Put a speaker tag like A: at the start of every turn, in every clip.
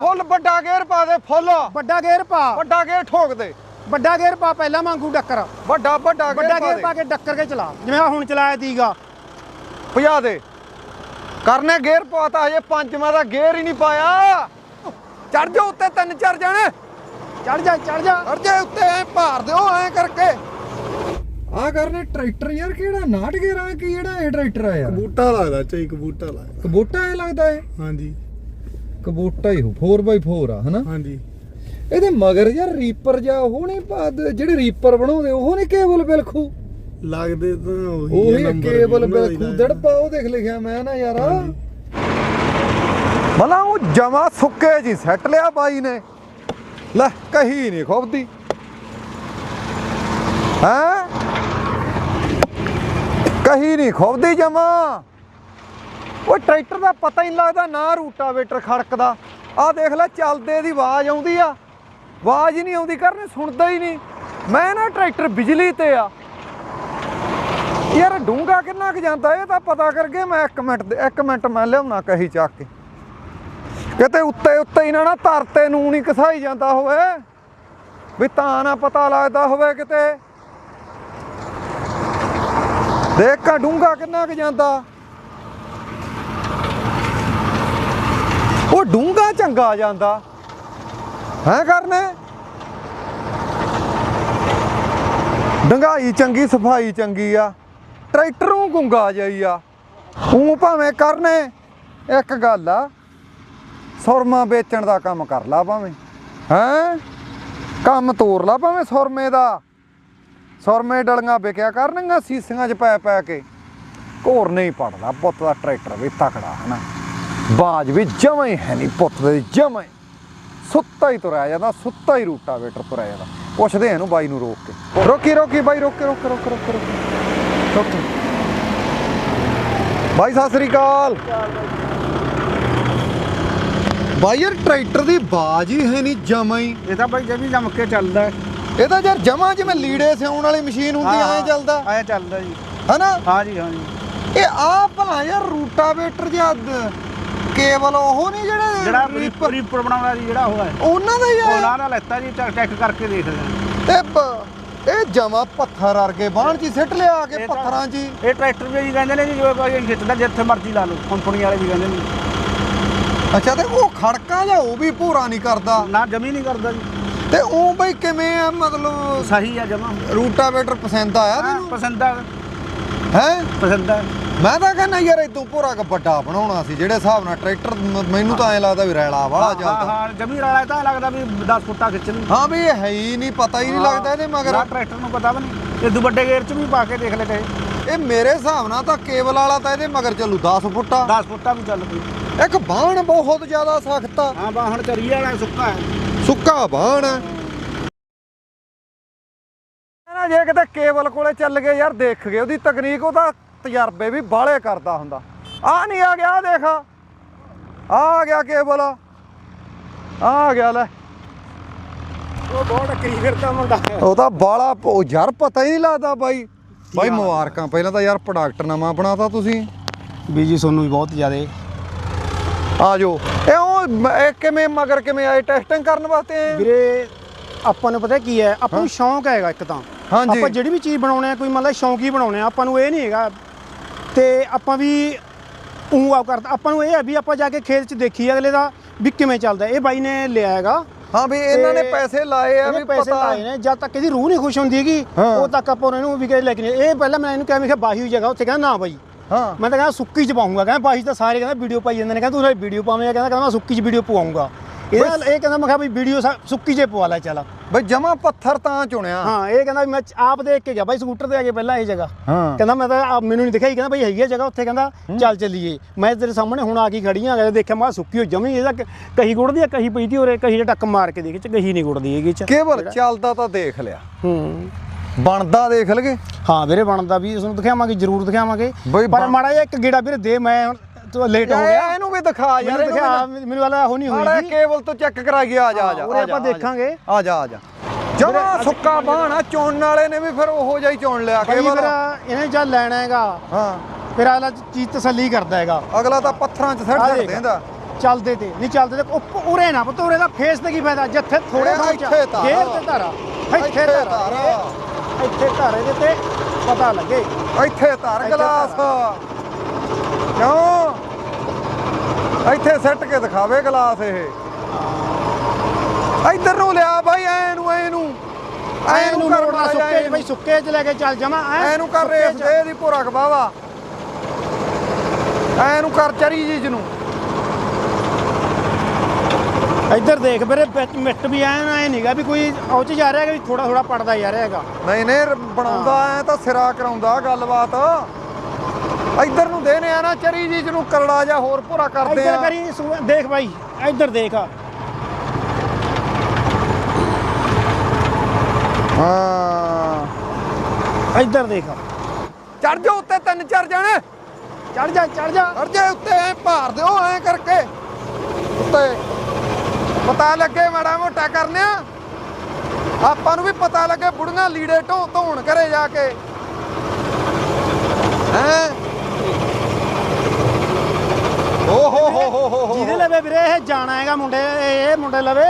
A: ਫੁੱਲ ਵੱਡਾ ਗੇਅਰ ਪਾ ਦੇ ਫੁੱਲ।
B: ਵੱਡਾ ਗੇਅਰ ਪਾ।
A: ਵੱਡਾ ਗੇਅਰ ਠੋਕ ਦੇ।
B: ਵੱਡਾ ਗੇਅਰ ਪਾ ਪਹਿਲਾਂ ਵਾਂਗੂ ਡੱਕਰ।
A: ਵੱਡਾ ਵੱਡਾ
B: ਵੱਡਾ
A: ਗੇਅਰ
B: ਪਾ ਕੇ ਡੱਕਰ ਕੇ ਚਲਾ। ਜਿਵੇਂ ਆਹ ਹੁਣ ਚਲਾਇਆ ਤੀਗਾ।
A: ਭਜਾ ਦੇ। ਕਰਨੇ ਗੇਅਰ ਪਾਤਾ ਹਜੇ ਪੰਜਵਾਂ ਦਾ ਗੇਅਰ ਹੀ ਨਹੀਂ ਪਾਇਆ। ਚੜ ਜਾ ਉੱਤੇ ਤਿੰਨ ਚਾਰ ਜਣੇ।
B: ਚੜ ਜਾ ਚੜ ਜਾ।
A: ਚੜ ਜਾ ਉੱਤੇ ਐ ਭਾਰ ਦਿਓ ਐ ਕਰਕੇ। ਆ ਕਰਨੇ ਟਰੈਕਟਰ ਯਾਰ ਕਿਹੜਾ ਨਾਟ ਗੇਅਰ ਆ ਕਿ ਜਿਹੜਾ ਇਹ ਟਰੈਕਟਰ ਆ ਯਾਰ?
C: ਕਬੂਟਾ ਲੱਗਦਾ ਚਾਈ ਕਬੂਟਾ ਲੱਗਦਾ।
A: ਕਬੋਟਾ ਇਹ ਲੱਗਦਾ ਹੈ
C: ਹਾਂਜੀ।
A: ਕਬੋਟਾ ਹੀ ਹੋ 4x4 ਆ ਹਨਾ?
C: ਹਾਂਜੀ।
A: ਇਹਦੇ ਮਗਰ ਯਾਰ ਰੀਪਰ ਜਾਂ ਉਹ ਨਹੀਂ ਪਾ ਜਿਹੜੇ ਰੀਪਰ ਬਣਾਉਂਦੇ ਉਹ ਨਹੀਂ ਕੇਬਲ ਬਿਲਖੂ?
C: ਲੱਗਦੇ ਤਾਂ ਉਹੀ number
A: ਕੇਬਲ ਬਿਲਖੂ। ਦੜਪਾ ਉਹ ਦੇਖ ਲਿਖਿਆ ਮੈਂ ਨਾ ਯਾਰ। ਮਲਾ ਉਹ ਜਮਾ ਸੁੱਕੇ ਜੀ ਸੈੱਟ ਲਿਆ ਬਾਈ ਨੇ। ਲੈ ਕਹੀ ਨਹੀਂ ਖੋਬਦੀ। ਹੈ? ਕਹੀ ਨਹੀਂ ਖੋਬਦੀ ਜਮਾ। ਉਹ ਟਰੈਕਟਰ ਦਾ ਪਤਾ ਹੀ ਨਹੀਂ ਲੱਗਦਾ, ਨਾ ਰੂਟਾਵੇਟਰ ਖੜਕਦਾ। ਆਹ ਦੇਖ ਲੈ, ਚੱਲਦੇ ਦੀ ਆਵਾਜ਼ ਆਉਂਦੀ ਆ। ਆਵਾਜ਼ ਹੀ ਨਹੀਂ ਆਉਂਦੀ ਕਰਨੇ ਸੁਣਦਾ ਹੀ ਨਹੀਂ। ਮੈਂ ਨਾ ਟਰੈਕਟਰ ਬਿਜਲੀ ਤੇ ਆ। ਯਾਰ ਡੂੰਗਾ ਕਿੰਨਾ ਕੁ ਜਾਂਦਾ, ਇਹ ਤਾਂ ਪਤਾ ਕਰਕੇ ਮੈਂ 1 ਮਿੰਟ 1 ਮਿੰਟ ਮੈਂ ਲਿਆਉਣਾ ਕਹੀ ਚੱਕ ਕੇ। ਕਿਤੇ ਉੱਤੇ ਉੱਤੇ ਹੀ ਨਾ ਨਾ ਧਰਤੇ ਨੂੰ ਨਹੀਂ ਕਸਾਈ ਜਾਂਦਾ ਹੋਵੇ। ਵੀ ਤਾਂ ਨਾ ਪਤਾ ਲੱਗਦਾ ਹੋਵੇ ਕਿਤੇ। ਦੇਖ ਕਾ ਡੂੰਗਾ ਕਿੰਨਾ ਕੁ ਜਾਂਦਾ। ਉਹ ਡੂੰਗਾ ਚੰਗਾ ਜਾਂਦਾ। ਹੈ ਕਰਨੇ? ਡੰਗਾਈ ਚੰਗੀ, ਸਫ਼ਾਈ ਚੰਗੀ ਆ। ਟਰੈਕਟਰ ਨੂੰ ਗੁੰਗਾ ਜਾਈ ਆ। ਉਹ ਭਾਵੇਂ ਕਰਨੇ, ਇੱਕ ਗੱਲ ਆ, ਸੁਰਮਾ ਵੇਚਣ ਦਾ ਕੰਮ ਕਰ ਲਾ ਭਾਵੇਂ। ਹੈ? ਕੰਮ ਤੋਰ ਲਾ ਭਾਵੇਂ ਸੁਰਮੇ ਦਾ। ਸੁਰਮੇ ਡਲੀਆਂ ਵਿਕਿਆ ਕਰਨਗੀਆਂ, ਸੀਸੀਆਂ 'ਚ ਪੈ ਪੈ ਕੇ। ਘੋਰ ਨਹੀਂ ਪੜਦਾ, ਪੁੱਤ ਦਾ ਟਰੈਕਟਰ ਵੀ ਤਕੜਾ, ਹਨਾ। ਬਾਜ ਵੀ ਜਮਾਂ ਹੀ ਹੈ ਨਹੀਂ ਪੁੱਤ ਦੇ ਜਮਾਂ ਹੀ। ਸੁੱਤਾ ਹੀ ਤੁਰਿਆ ਜਾਂਦਾ ਸੁੱਤਾ ਹੀ ਰੂਟਾ ਵੇਟਰ ਤੁਰਿਆ ਜਾਂਦਾ। ਪੁੱਛਦੇ ਇਹਨੂੰ ਬਾਈ ਨੂੰ ਰੋਕ ਕੇ। ਰੋਕੀ ਰੋਕੀ ਬਾਈ ਰੋਕ ਕੇ ਰੋਕ ਰੋਕ ਰੋਕ ਰੋਕ। ਰੋਕ। ਬਾਈ ਸਤਿ ਸ੍ਰੀ ਅਕਾਲ। ਬਾਈ ਯਾਰ ਟਰੈਕਟਰ ਦੀ ਬਾਜ ਹੀ ਹੈ ਨਹੀਂ ਜਮਾਂ ਹੀ।
B: ਇਹ ਤਾਂ ਬਾਈ ਜਮੀ ਜਮ ਕੇ ਚੱਲਦਾ। ਹੈ।
A: ਇਹ ਤਾਂ ਯਾਰ ਜਮਾਂ ਜਿਵੇਂ ਲੀੜੇ ਸਿਉਣ ਵਾਲੀ ਮਸ਼ੀਨ ਹੁੰਦੀ ਐਂ ਚੱਲਦਾ।
B: ਐਂ ਚੱਲਦਾ ਜੀ।
A: ਹਨਾ?
B: ਹਾਂ ਜੀ ਹਾਂ ਜੀ।
A: ਇਹ ਆ ਭਲਾ ਯਾਰ ਰੂਟਾਵੇਟਰ ਜਾਂ ਦ- ਕੇਵਲ ਉਹ ਨਹੀਂ ਜਿਹੜੇ
B: ਜਿਹੜਾ
A: ਰੀਪਰ-
B: ਰੀਪਰ ਬਣਾਉਣਾ ਜੀ ਜਿਹੜਾ ਉਹ ਹੈ।
A: ਉਹਨਾਂ ਦਾ ਹੀ ਆ
B: ਉਹਨਾਂ ਦਾ ਲੈਤਾ ਜੀ ਚੈੱਕ ਚੈੱਕ ਕਰਕੇ ਦੇਖ
A: ਤੇ ਪ- ਇਹ ਜਮਾ ਪੱਥਰ ਵਰਗੇ ਬਾਣ ਚ ਹੀ ਸਿੱਟ ਲਿਆ ਕੇ
B: ਇਹ ਤਾਂ-
A: ਪੱਥਰਾਂ 'ਚ ਹੀ।
B: ਇਹ ਟਰੈਕਟਰ ਵੀ ਜੀ ਕਹਿੰਦੇ ਨੇ ਜੀ ਜਿਵੇਂ ਕੋਈ ਖਿੱਚਦਾ ਜਿੱਥੇ ਮਰਜ਼ੀ ਲਾ ਲਓ ਕੰਪਨੀ ਵਾਲੇ ਵੀ ਕਹਿੰਦੇ ਨੇ।
A: ਅੱਛਾ ਤੇ ਉਹ ਖੜਕਾ ਜਾਂ ਉਹ ਵੀ ਭੂਰਾ ਨਹੀਂ ਕਰਦਾ?
B: ਨਾ ਜਮੀ ਨਹੀਂ ਕਰਦਾ ਜੀ।
A: ਤੇ ਉਹ ਬਈ ਕਿਵੇਂ ਆ ਮਤਲਬ
B: ਸਹੀ ਆ ਜਮਾ।
A: ਰੂਟਾਵੇਟਰ ਪਸੰਦ ਆਇਆ ਤੈਨੂੰ?
B: ਪਸੰਦ ਆ।
A: ਹੈ?
B: ਪਸੰਦ ਆ।
A: ਮੈਂ ਤਾਂ ਕਹਿੰਦਾ ਯਾਰ ਇਦੋਂ ਭੂਰਾ ਕ ਵੱਡਾ ਬਣਾਉਣਾ ਸੀ ਜਿਹੜੇ ਹਿਸਾਬ ਨਾਲ ਟਰੈਕਟਰ ਮ- ਮੈਨੂੰ ਤਾਂ ਐਂ ਲੱਗਦਾ ਵੀ ਰੈਲਾ ਵਾਲਾ
B: ਹਾਂ
A: ਚੱਲਦਾ।
B: ਹਾਂ ਜਮੀ ਵਾਲਾ ਤਾਂ ਲੱਗਦਾ ਵੀ 10 ਫੁੱਟਾ ਖਿੱਚ ਲਈ
A: ਹਾਂ ਵੀ ਇਹ ਹੈ ਹੀ ਨਹੀਂ ਪਤਾ ਹੀ ਨਹੀਂ ਲੱਗਦਾ ਇਹਦੇ ਮਗਰ।
B: ਨਾ ਟਰੈਕਟਰ ਨੂੰ ਪਤਾ ਵੀ ਨਹੀਂ। ਇਹ ਦੂ ਵੱਡੇ ਗੇਅਰ ਚ ਵੀ ਪਾ ਕੇ ਦੇਖ ਲੈ ਕਹੇ
A: ਇਹ ਮੇਰੇ ਹਿਸਾਬ ਨਾਲ ਤਾਂ ਕੇਬਲ ਵਾਲਾ ਤਾਂ ਇਹਦੇ ਮਗਰ ਚੱਲੂ 10 ਫੁੱਟਾ।
B: 10 ਫੁੱਟਾ ਵੀ ਚੱਲ ਪਈ।
A: ਇੱਕ ਬਾਣ ਬਹੁਤ ਜ਼ਿਆਦਾ ਸਖਤ ਆ।
B: ਹਾਂ ਬਾ ਹੁਣ ਚਰੀ ਵਾਲਾ ਸੁੱਕਾ ਹੈ।
A: ਸੁੱਕਾ ਬਾਣ ਹੈ ਨਾ ਜੇ ਕਿਤੇ ਕੇਬਲ ਕੋਲੇ ਚੱਲ ਗਏ ਯਾਰ ਦੇਖ ਗਏ ਉਹਦੀ ਤਕਨੀਕ ਉਹਦਾ ਤਜਰਬੇ ਵੀ ਬਾਹਲੇ ਕਰਦਾ ਹੁੰਦਾ। ਆ ਨਹੀਂ ਆ ਗਿਆ ਦੇਖ। ਆ ਆ ਗਿਆ ਕੇਬਲ ਆ ਆ ਗਿਆ ਲੈ।
B: ਉਹ ਬਹੁਤ ਕਰੀ ਫਿਰਦਾ ਮੁੰਡਾ।
A: ਉਹ ਤਾਂ ਬਾਲਾ ਉਹ ਯਾਰ ਪਤਾ ਹੀ ਨਹੀਂ ਲੱਗਦਾ ਬਾਈ। ਬਾਈ ਮੁਬਾਰਕਾਂ ਪਹਿਲਾਂ ਤਾਂ ਯਾਰ ਪ੍ਰੋਡਕਟ ਨਵਾਂ ਬਣਾਤਾ ਤੁਸੀਂ।
B: ਵੀ ਜੀ ਤੁਹਾਨੂੰ ਵੀ ਬਹੁਤ ਜ਼ਿਆਦਾ।
A: ਆ ਜਾਓ। ਇਹ ਉਹ ਇਹ ਕਿਵੇਂ ਮਗਰ ਕਿਵੇਂ ਆਏ? ਟੈਸਟਿੰਗ ਕਰਨ ਵਾਸਤੇ ਆਏ?
B: ਵੀਰੇ ਆਪਾਂ ਨੂੰ ਪਤਾ ਕੀ ਹੈ? ਆਪਾਂ ਨੂੰ ਸ਼ੌਂਕ ਹੈਗਾ ਇੱਕ ਤਾਂ।
A: ਹਾਂਜੀ।
B: ਆਪਾਂ ਜਿਹੜੀ ਵੀ ਚੀਜ਼ ਬਣਾਉਣੇ ਆ ਕੋਈ ਮਤਲਬ ਸ਼ੌਂਕ ਹੀ ਬਣਾਉਣੇ ਆ। ਆਪਾਂ ਨੂੰ ਇਹ ਨਹੀਂ ਹੈਗਾ ਤੇ ਆਪਾਂ ਵੀ ਉਹ ਆ ਕਰਦਾ। ਆਪਾਂ ਨੂੰ ਇਹ ਹੈ ਵੀ ਆਪਾਂ ਜਾ ਕੇ ਖੇਤ 'ਚ ਦੇਖੀ ਅਗਲੇ ਦਾ ਵੀ ਕਿਵੇਂ ਚੱਲਦਾ। ਇਹ ਬਾਈ ਨੇ ਲਿਆ ਹੈਗਾ।
A: ਹਾਂ ਵੀ ਇਹਨਾਂ ਨੇ ਪੈਸੇ ਲਾਏ ਆ ਵੀ
B: ਪੈਸੇ ਲਾਏ ਨੇ। ਜਦ ਤੱਕ ਇਹਦੀ ਰੂਹ ਨਹੀਂ ਖੁਸ਼ ਹੁੰਦੀ ਹੈਗੀ
A: ਹਾਂ।
B: ਉਹ ਤੱਕ ਆਪਾਂ ਇਹਨੂੰ ਵੀ ਕੇ ਲੈ ਕੇ ਇਹ ਪਹਿਲਾਂ ਮੈਂ ਇਹਨੂੰ ਕਿਹਾ ਮੈਂ ਕਿਹਾ ਬਾਹੀ ਹੋਈ ਜਗ੍ਹਾ ਉੱਥੇ ਕਹਿੰਦਾ ਨਾ ਬਾਈ।
A: ਹਾਂ।
B: ਮੈਂ ਤਾਂ ਕਹਿੰਦਾ ਸੁੱਕੀ ਚ ਪਾਉਂਗਾ। ਕਹਿੰਦਾ ਬਾਹੀ ਤਾਂ ਸਾਰੇ ਕਹਿੰਦਾ ਵੀਡੀਓ ਪਾਈ ਜਾਂਦੇ ਨੇ। ਕਹਿੰਦਾ ਤੂੰ ਵੀਡੀਓ ਪਾਵੇਂਗਾ ਕਹਿੰਦਾ ਕਹਿੰਦਾ ਮੈਂ ਸੁੱਕੀ ਚ ਵੀਡੀਓ ਪਵਾਉਂਗਾ। ਇਹ ਇਹ ਕਹਿੰਦਾ ਮੈਂ ਕਿਹਾ ਵੀ ਵੀਡੀਓ ਸੁੱਕੀ ਚ ਪਵਾ ਲੈ ਚੱਲ।
A: ਬਈ ਜਮਾ ਪੱਥਰ ਤਾਂ ਚੁਣਿਆ।
B: ਹਾਂ ਇਹ ਕਹਿੰਦਾ ਮੈਂ ਆਪ ਦੇਖ ਕੇ ਗਿਆ। ਬਾਈ ਸਕੂਟਰ ਤੇ ਆ ਕੇ ਪਹਿਲਾਂ ਇਹ ਜਗ੍ਹਾ।
A: ਹਾਂ।
B: ਕਹਿੰਦਾ ਮੈਂ ਤਾਂ ਮੈਨੂੰ ਨਹੀਂ ਦਿਖਾਈ। ਕਹਿੰਦਾ ਬਾਈ ਹੈਗੀ ਆ ਜਗ੍ਹਾ ਉੱਥੇ ਕਹਿੰਦਾ ਚੱਲ ਚੱਲੀਏ। ਮੈਂ ਤੇਰੇ ਸਾਹਮਣੇ ਹੁਣ ਆ ਕੇ ਖੜੀ ਆ ਦੇਖਿਆ ਮੈਂ ਸੁੱਕੀ ਹੋ ਜਮੀ। ਇਹਦਾ ਕਹੀ ਗੁੜਦੀ ਆ ਕਹੀ ਪਈ ਤੀ ਉਰੇ ਕਹੀ ਜਿਹਾ ਟੱਕ ਮਾਰ ਕੇ ਦੇਖ ਚ ਕਹੀ ਨਹੀਂ ਗੁੜਦੀ ਹੈਗੀ ਚ।
A: ਕੇਵਲ ਚੱਲਦਾ ਤਾਂ ਦੇਖ ਲਿਆ।
B: ਹੂੰ।
A: ਬਣਦਾ ਦੇਖ ਲਗੇ।
B: ਹਾਂ ਵੀਰੇ ਬਣਦਾ ਵੀ ਤੁਹਾਨੂੰ ਦਿਖਾਵਾਂਗੇ ਜ਼ਰੂਰ ਦਿਖਾਵਾਂਗੇ। ਪਰ ਮਾੜਾ ਜਿਹਾ ਇੱਕ ਗੇੜਾ ਵੀਰੇ ਦੇ ਮੈਂ ਤੂੰ ਲੇਟ ਹੋ ਗਿਆ।
A: ਇਹਨੂੰ ਵੀ ਦਿਖਾ ਯਾਰ
B: ਮੈਨੂੰ ਦਿਖਾ ਮੈਨੂੰ ਵਾਲਾ ਉਹ ਨਹੀਂ
A: ਆੜਾ
B: ਹੋਈ
A: ਕੇਬਲ ਤੋਂ ਚੈੱਕ ਕਰਾਈਏ ਆ ਜਾ ਆ ਜਾ ਆ ਜਾ,
B: ਆਪਾਂ
A: ਆ ਜਾ।
B: ਦੇਖਾਂਗੇ।
A: ਆ ਜਾ ਆ ਜਾ। ਜਮਾ ਸੁੱਕਾ ਬਾਣਾ ਚੁਣਨ ਵਾਲੇ ਨੇ ਵੀ ਫਿਰ ਉਹੋ ਜਿਹਾ ਹੀ ਚੁਣ ਲਿਆ ਕੇਵਲ।
B: ਇਹਨੇ ਜਦ ਲੈਣਾ ਹੈਗਾ
A: ਹਾਂ।
B: ਫਿਰ ਅਗਲਾ ਚੀਜ਼ ਤਸੱਲੀ ਕਰਦਾ ਹੈਗਾ।
A: ਅਗਲਾ ਤਾਂ ਪੱਥਰਾਂ 'ਚ ਸੱਟ
B: ਦੇਖ।
A: ਦਿੰਦਾ
B: ਚੱਲਦੇ ਤੇ ਨਹੀਂ ਚੱਲਦੇ ਤੇ ਉਰੇ ਨਾ ਪੁੱਤ ਉਰੇ ਦਾ ਫੇਸ ਤੇ ਕੀ ਫਾਇਦਾ? ਜਿੱਥੇ ਥੋੜੇ ਥਾਂ
A: ਇੱਥੇ ਧਾਰਾ।
B: ਗੇਰ ਤੇ ਧਾਰਾ। ਇੱਥੇ ਧਾਰਾ ਇੱਥੇ ਧਾਰੇ ਦੇ ਤੇ ਪਤਾ ਲੱਗੇ।
A: ਇੱਥੇ ਧਰ ਗਲਾਸ ਕਿਉਂ? ਇੱਥੇ ਸੱਟ ਕੇ ਦਿਖਾਵੇ ਗਲਾਸ ਇਹ। ਇੱਧਰ ਨੂੰ ਲਿਆ ਬਾਈ ਐ ਨੂੰ ਐ ਨੂੰ। ਐ ਨੂੰ ਕਰ ਮਾੜਾ
B: ਸੁੱਕੇ ਬਈ ਸੁੱਕੇ 'ਚ ਲੈ ਕੇ ਚੱਲ ਜਾਵਾਂ
A: ਐ ਨੂੰ ਕਰ ਰੇਸ ਦੇ ਦੀ ਭੁਰਾ ਖਵਾਵਾ ਐ ਨੂੰ ਕਰ ਚਰੀ ਜੀ ਨੂੰ।
B: ਇੱਧਰ ਦੇਖ ਵੀਰੇ ਮਿੱਟ ਵੀ ਐ ਨਾ ਐ ਨਹੀਂਗਾ ਵੀ ਕੋਈ ਉਹ ਚ ਜਾ ਰਿਹਾ ਹੈਗਾ ਵੀ ਥੋੜਾ ਥੋੜਾ ਪੜਦਾ ਜਾ ਰਿਹਾ ਹੈਗਾ।
A: ਨਹੀਂ ਨਹੀਂ ਬਣਾਉਂਦਾ ਐ ਤਾਂ ਸਿਰਾ ਕਰਾਉਂਦਾ ਗੱਲਬਾਤ। ਇੱਧਰ ਨੂੰ ਦੇਨੇ ਆ ਨਾ ਚਰੀ ਜੀ ਨੂੰ ਕਰੜਾ ਜਾਂ ਹੋਰ ਭੁਰਾ ਕਰਦੇ
B: ਇੱਧਰ
A: ਆ।
B: ਕਰੀ ਸੁ- ਦੇਖ ਬਾਈ ਇੱਧਰ ਦੇਖ।
A: ਹਾਂ।
B: ਇੱਧਰ ਦੇਖ।
A: ਚੜ ਜਾ ਉੱਤੇ ਤਿੰਨ ਚਾਰ ਜਣੇ।
B: ਚੜ ਜਾ ਚੜ ਜਾ।
A: ਚੜ ਜਾ ਉੱਤੇ ਐ ਭਾਰ ਦਿਓ ਐ ਕਰਕੇ। ਉੱਤੇ। ਪਤਾ ਲੱਗੇ ਮਾੜਾ ਮੋਟਾ ਕਰਨਿਆ। ਆਪਾਂ ਨੂੰ ਵੀ ਪਤਾ ਲੱਗੇ ਬੁੜੀਆਂ ਲੀੜੇ ਢੋ ਧੋਣ ਘਰੇ ਜਾ ਕੇ। ਹੈ? ਓ ਹੋ ਹੋ ਹੋ ਹੋ
B: ਜਿਹਦੇ ਲਵੇ ਵੀਰੇ ਇਹ ਜਾਣਾ ਹੈਗਾ ਮੁੰਡੇ ਇਹ ਮੁੰਡੇ ਲਵੇ।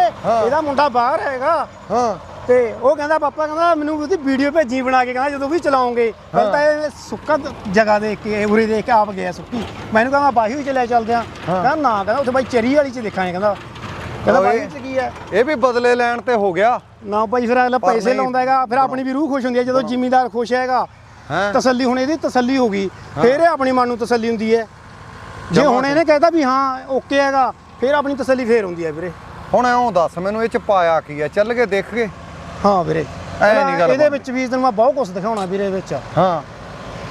B: ਇਹਦਾ ਮੁੰਡਾ ਬਾਹਰ ਹੈਗਾ।
A: ਹਾਂ।
B: ਤੇ ਉਹ ਕਹਿੰਦਾ ਪਾਪਾ ਕਹਿੰਦਾ ਮੈਨੂੰ ਉਹਦੀ ਵੀਡੀਓ ਭੇਜੀ ਬਣਾ ਕੇ ਕਹਿੰਦਾ ਜਦੋਂ ਵੀ ਚਲਾਉਂਗੇ। ਪਹਿਲਾਂ ਤਾਂ ਇਹ ਸੁੱਕਾ ਜਗ੍ਹਾ ਦੇਖ ਕੇ ਉਰੇ ਦੇਖ ਕੇ ਆਪ ਗਿਆ ਸੁੱਕੀ। ਮੈਨੂੰ ਕਹਿੰਦਾ ਬਾਹੀ ਵਿੱਚ ਲੈ ਚੱਲਦੇ ਆ। ਕਹਿੰਦਾ ਨਾ ਕਹਿੰਦਾ ਉੱਥੇ ਬਾਈ ਚਰੀ ਵਾਲੀ ਚ ਦੇਖਾਂਗੇ। ਕਹਿੰਦਾ ਕਹਿੰਦਾ
A: ਓਏ।
B: ਬਾਹੀ ਚ ਕੀ ਹੈ?
A: ਇਹ ਵੀ ਬਦਲੇ ਲੈਣ ਤੇ ਹੋ ਗਿਆ।
B: ਨਾ ਭਾਈ ਫਿਰ ਅਗਲਾ ਪੈਸੇ ਲਾਉਂਦਾ ਹੈਗਾ ਫਿਰ ਆਪਣੀ ਵੀ ਰੂਹ ਖੁਸ਼ ਹੁੰਦੀ ਹੈ ਜਦੋਂ ਜ਼ਿਮੀਂਦਾਰ ਖੁਸ਼ ਹੈਗਾ ਤਸੱਲੀ ਹੁਣ ਇਹਦੀ ਤਸੱਲੀ ਹੋ ਗਈ। ਫਿਰ ਇਹ ਆਪਣੀ ਮਨ ਨੂੰ ਤਸੱਲੀ ਹੁੰਦੀ ਹੈ। ਜੇ ਹੁਣ ਇਹਨੇ ਕਹਿਤਾ ਵੀ ਹਾਂ ਓਕੇ ਹੈਗਾ ਫਿਰ ਆਪਣੀ ਤਸੱਲੀ ਫੇਰ ਹੁੰਦੀ ਹੈ ਵੀਰੇ।
A: ਹੁਣ ਐਂ ਦੱਸ ਮੈਨੂੰ ਇਹ ਚ ਪਾਇਆ ਕੀ ਹੈ? ਚੱਲ ਕੇ ਦੇਖ ਕੇ
B: ਹਾਂ ਵੀਰੇ।
A: ਐ ਨੀ ਗੱਲ
B: ਇਹਦੇ। ਵਿੱਚ ਵੀ ਤੈਨੂੰ ਮੈਂ ਬਹੁਤ ਕੁਝ ਦਿਖਾਉਣਾ ਵੀਰੇ ਵਿੱਚ।
A: ਹਾਂ।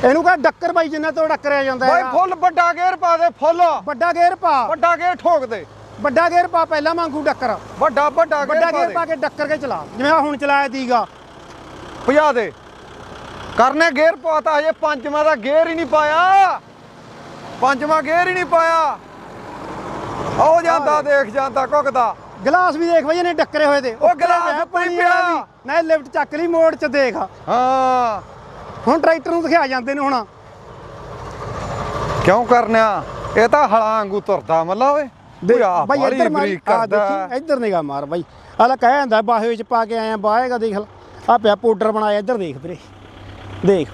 B: ਇਹਨੂੰ ਕਹ ਡੱਕਰ ਬਾਈ ਜਿੰਨਾ ਤੋਂ ਡੱਕਰਿਆ ਜਾਂਦਾ
A: ਬਾਈ
B: ਹੈਗਾ।
A: ਫੁੱਲ ਵੱਡਾ ਗੇਅਰ ਪਾ ਦੇ ਫੁੱਲ।
B: ਵੱਡਾ ਗੇਅਰ ਪਾ।
A: ਵੱਡਾ ਗੇਅਰ ਠੋਕ ਦੇ।
B: ਵੱਡਾ ਗੇਅਰ ਪਾ ਪਹਿਲਾਂ ਮੰਗੂ ਡੱਕਰ।
A: ਵੱਡਾ ਵੱਡਾ
B: ਵੱਡਾ
A: ਗੇਅਰ
B: ਗੇਅਰ
A: ਪਾ
B: ਕੇ ਡੱਕਰ ਕੇ ਚਲਾ। ਜਿਵੇਂ ਆਹ ਹੁਣ ਚਲਾਇਆ ਦੀਗਾ
A: ਭਜਾ ਦੇ। ਕਰਨੇ ਗੇਅਰ ਪਾਤਾ ਹਜੇ ਪੰਜਵਾਂ ਦਾ ਗੇਅਰ ਹੀ ਨਹੀਂ ਪਾਇਆ। ਪੰਜਵਾਂ ਗੇਅਰ ਹੀ ਨਹੀਂ ਪਾਇਆ। ਆਓ ਜਾਂਦਾ ਦੇਖ ਜਾਂਦਾ ਕੁੱਕਦਾ।
B: ਗਲਾਸ ਵੀ ਦੇਖ ਬਈ ਇਹਨੇ ਡੱਕਰੇ ਹੋਏ ਤੇ।
A: ਉਹ ਗਲਾਸ
B: ਪਾਣੀ
A: ਪਿਆ।
B: ਨਾ ਲਿਫਟ ਚੱਕ ਲਈ ਮੋੜ ਚ ਦੇਖ।
A: ਹਾਂ।
B: ਹੁਣ ਟਰੈਕਟਰ ਨੂੰ ਦਿਖਾ ਜਾਂਦੇ ਨੇ ਹੁਣ।
A: ਕਿਉਂ ਕਰਨਿਆ? ਇਹ ਤਾਂ ਹਲਾਂ ਵਾਂਗੂ ਤੁਰਦਾ ਮੱਲਾ ਓਏ।
B: ਬਾਈ ਇੱਧਰ ਮਾਰੀ
A: ਬਰੀਕ ਕਰਦਾ।
B: ਇੱਧਰ ਨਿਗਾ ਮਾਰ ਬਾਈ। ਆਲਾ ਕਹਿ ਜਾਂਦਾ ਬਾਹੇ ਵਿੱਚ ਪਾ ਕੇ ਆਇਆ ਬਾਹੇਗਾ ਦੇਖ ਆ ਪਿਆ ਪਾਊਡਰ ਬਣਾਇਆ ਇੱਧਰ ਦੇਖ ਵੀਰੇ। ਦੇਖ।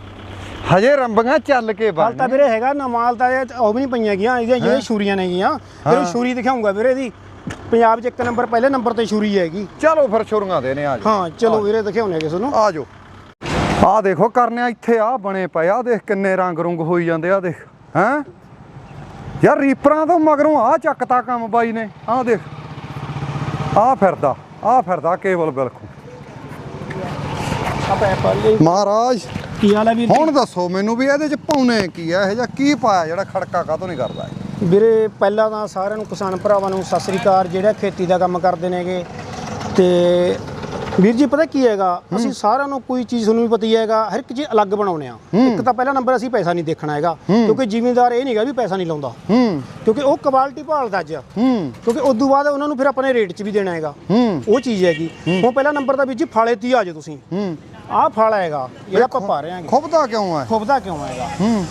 A: ਹਜੇ ਰੰਬੀਆਂ ਚੱਲ ਕੇ
B: ਹਾਲ ਤਾਂ ਵੀਰੇ ਹੈਗਾ ਨਾ ਮਾਲ ਤਾਂ ਇਹ ਉਹ ਵੀ ਨਹੀਂ ਪਈਆਂ ਗੀਆਂ ਇਹਦੀਆਂ ਜਿਹੜੀਆਂ ਛੁਰੀਆਂ ਨੇ ਗੀਆਂ। ਤੈਨੂੰ ਛੁਰੀ ਦਿਖਾਉਂਗਾ ਵੀਰੇ ਦੀ ਪੰਜਾਬ 'ਚ ਇੱਕ ਨੰਬਰ ਪਹਿਲੇ ਨੰਬਰ ਤੇ ਛੁਰੀ ਹੈਗੀ।
A: ਚਲੋ ਫਿਰ ਛੁਰੀਆਂ ਦੇ ਨੇ ਆ
B: ਹਾਂ ਚਲੋ ਵੀਰੇ ਦਿਖਾਉਣੇ ਕਿਸੇ ਨੂੰ।
A: ਆ ਜਾਓ। ਆ ਦੇਖੋ ਕਰਨਿਆ ਇੱਥੇ ਆ ਬਣੇ ਪਏ ਆ ਦੇਖ ਕਿੰਨੇ ਰੰਗ ਰੁੰਗ ਹੋਈ ਜਾਂਦੇ ਆ ਦੇਖ ਹੈਂ? ਯਾਰ ਰੀਪਰਾਂ ਤੋਂ ਮਗਰੋਂ ਆ ਚੱਕਤਾ ਕੰਮ ਬਾਈ ਨੇ ਆ ਦੇਖ। ਆ ਫਿਰਦਾ ਆ ਫਿਰਦਾ ਕੇਵਲ ਬਿਲਕੁਲ। ਮਹਾਰਾਜ।
B: ਕੀ ਹਾਲ ਹੈ ਵੀਰ
A: ਹੁਣ ਦੱਸੋ ਮੈਨੂੰ ਵੀ ਇਹਦੇ ਚ ਪਾਉਣੇ ਕੀ ਆ? ਇਹ ਜਿਹਾ ਕੀ ਪਾਇਆ ਜਿਹੜਾ ਖੜਕਾ ਕਾਤੋਂ ਨਹੀਂ ਕਰਦਾ? ਇਹ?
B: ਵੀਰੇ ਪਹਿਲਾਂ ਤਾਂ ਸਾਰਿਆਂ ਨੂੰ ਕਿਸਾਨ ਭਰਾਵਾਂ ਨੂੰ ਸਤਿ ਸ੍ਰੀ ਅਕਾਲ। ਜਿਹੜਾ ਖੇਤੀ ਦਾ ਕੰਮ ਕਰਦੇ ਨੇਗੇ। ਤੇ ਵੀਰ ਜੀ ਪਤਾ ਕੀ ਹੈਗਾ? ਅਸੀਂ ਸਾਰਿਆਂ ਨੂੰ ਕੋਈ ਚੀਜ਼ ਤੁਹਾਨੂੰ ਵੀ ਪਤਾ ਹੀ ਹੈਗਾ ਹਰ ਇੱਕ ਚੀਜ਼ ਅਲੱਗ ਬਣਾਉਣੇ ਆ। ਇੱਕ ਤਾਂ ਪਹਿਲਾ ਨੰਬਰ ਅਸੀਂ ਪੈਸਾ ਨਹੀਂ ਦੇਖਣਾ ਹੈਗਾ ਕਿਉਂਕਿ ਜ਼ਿਮੀਂਦਾਰ ਇਹ ਨਹੀਂਗਾ ਵੀ ਪੈਸਾ ਨਹੀਂ ਲਾਉਂਦਾ।
A: ਹੂੰ।
B: ਕਿਉਂਕਿ ਉਹ ਕੁਆਲਿਟੀ ਭਾਲਦਾ ਅੱਜ।
A: ਹੂੰ।
B: ਕਿਉਂਕਿ ਉਸ ਤੋਂ ਬਾਅਦ ਉਹਨਾਂ ਨੂੰ ਫਿਰ ਆਪਣੇ ਰੇਟ 'ਚ ਵੀ ਦੇਣਾ ਹੈਗਾ।
A: ਹੂੰ।
B: ਉਹ ਚੀਜ਼ ਹੈਗੀ। ਹੁਣ ਪਹਿਲਾ ਨੰਬਰ ਦਾ ਵੀਰ ਜੀ ਫਾਲੇ 30 ਆ ਜਾਓ ਤੁਸੀਂ।
A: ਹੂੰ।
B: ਆਹ ਫਲ ਹੈਗਾ ਜਿਹੜਾ ਆਪਾਂ ਪਾ ਰਹੇ ਹਾਂਗੇ।
A: ਖੁਬਦਾ ਕਿਉਂ ਹੈ?
B: ਖੁਬਦਾ ਕਿਉਂ ਹੈਗਾ?
A: ਹੂੰ।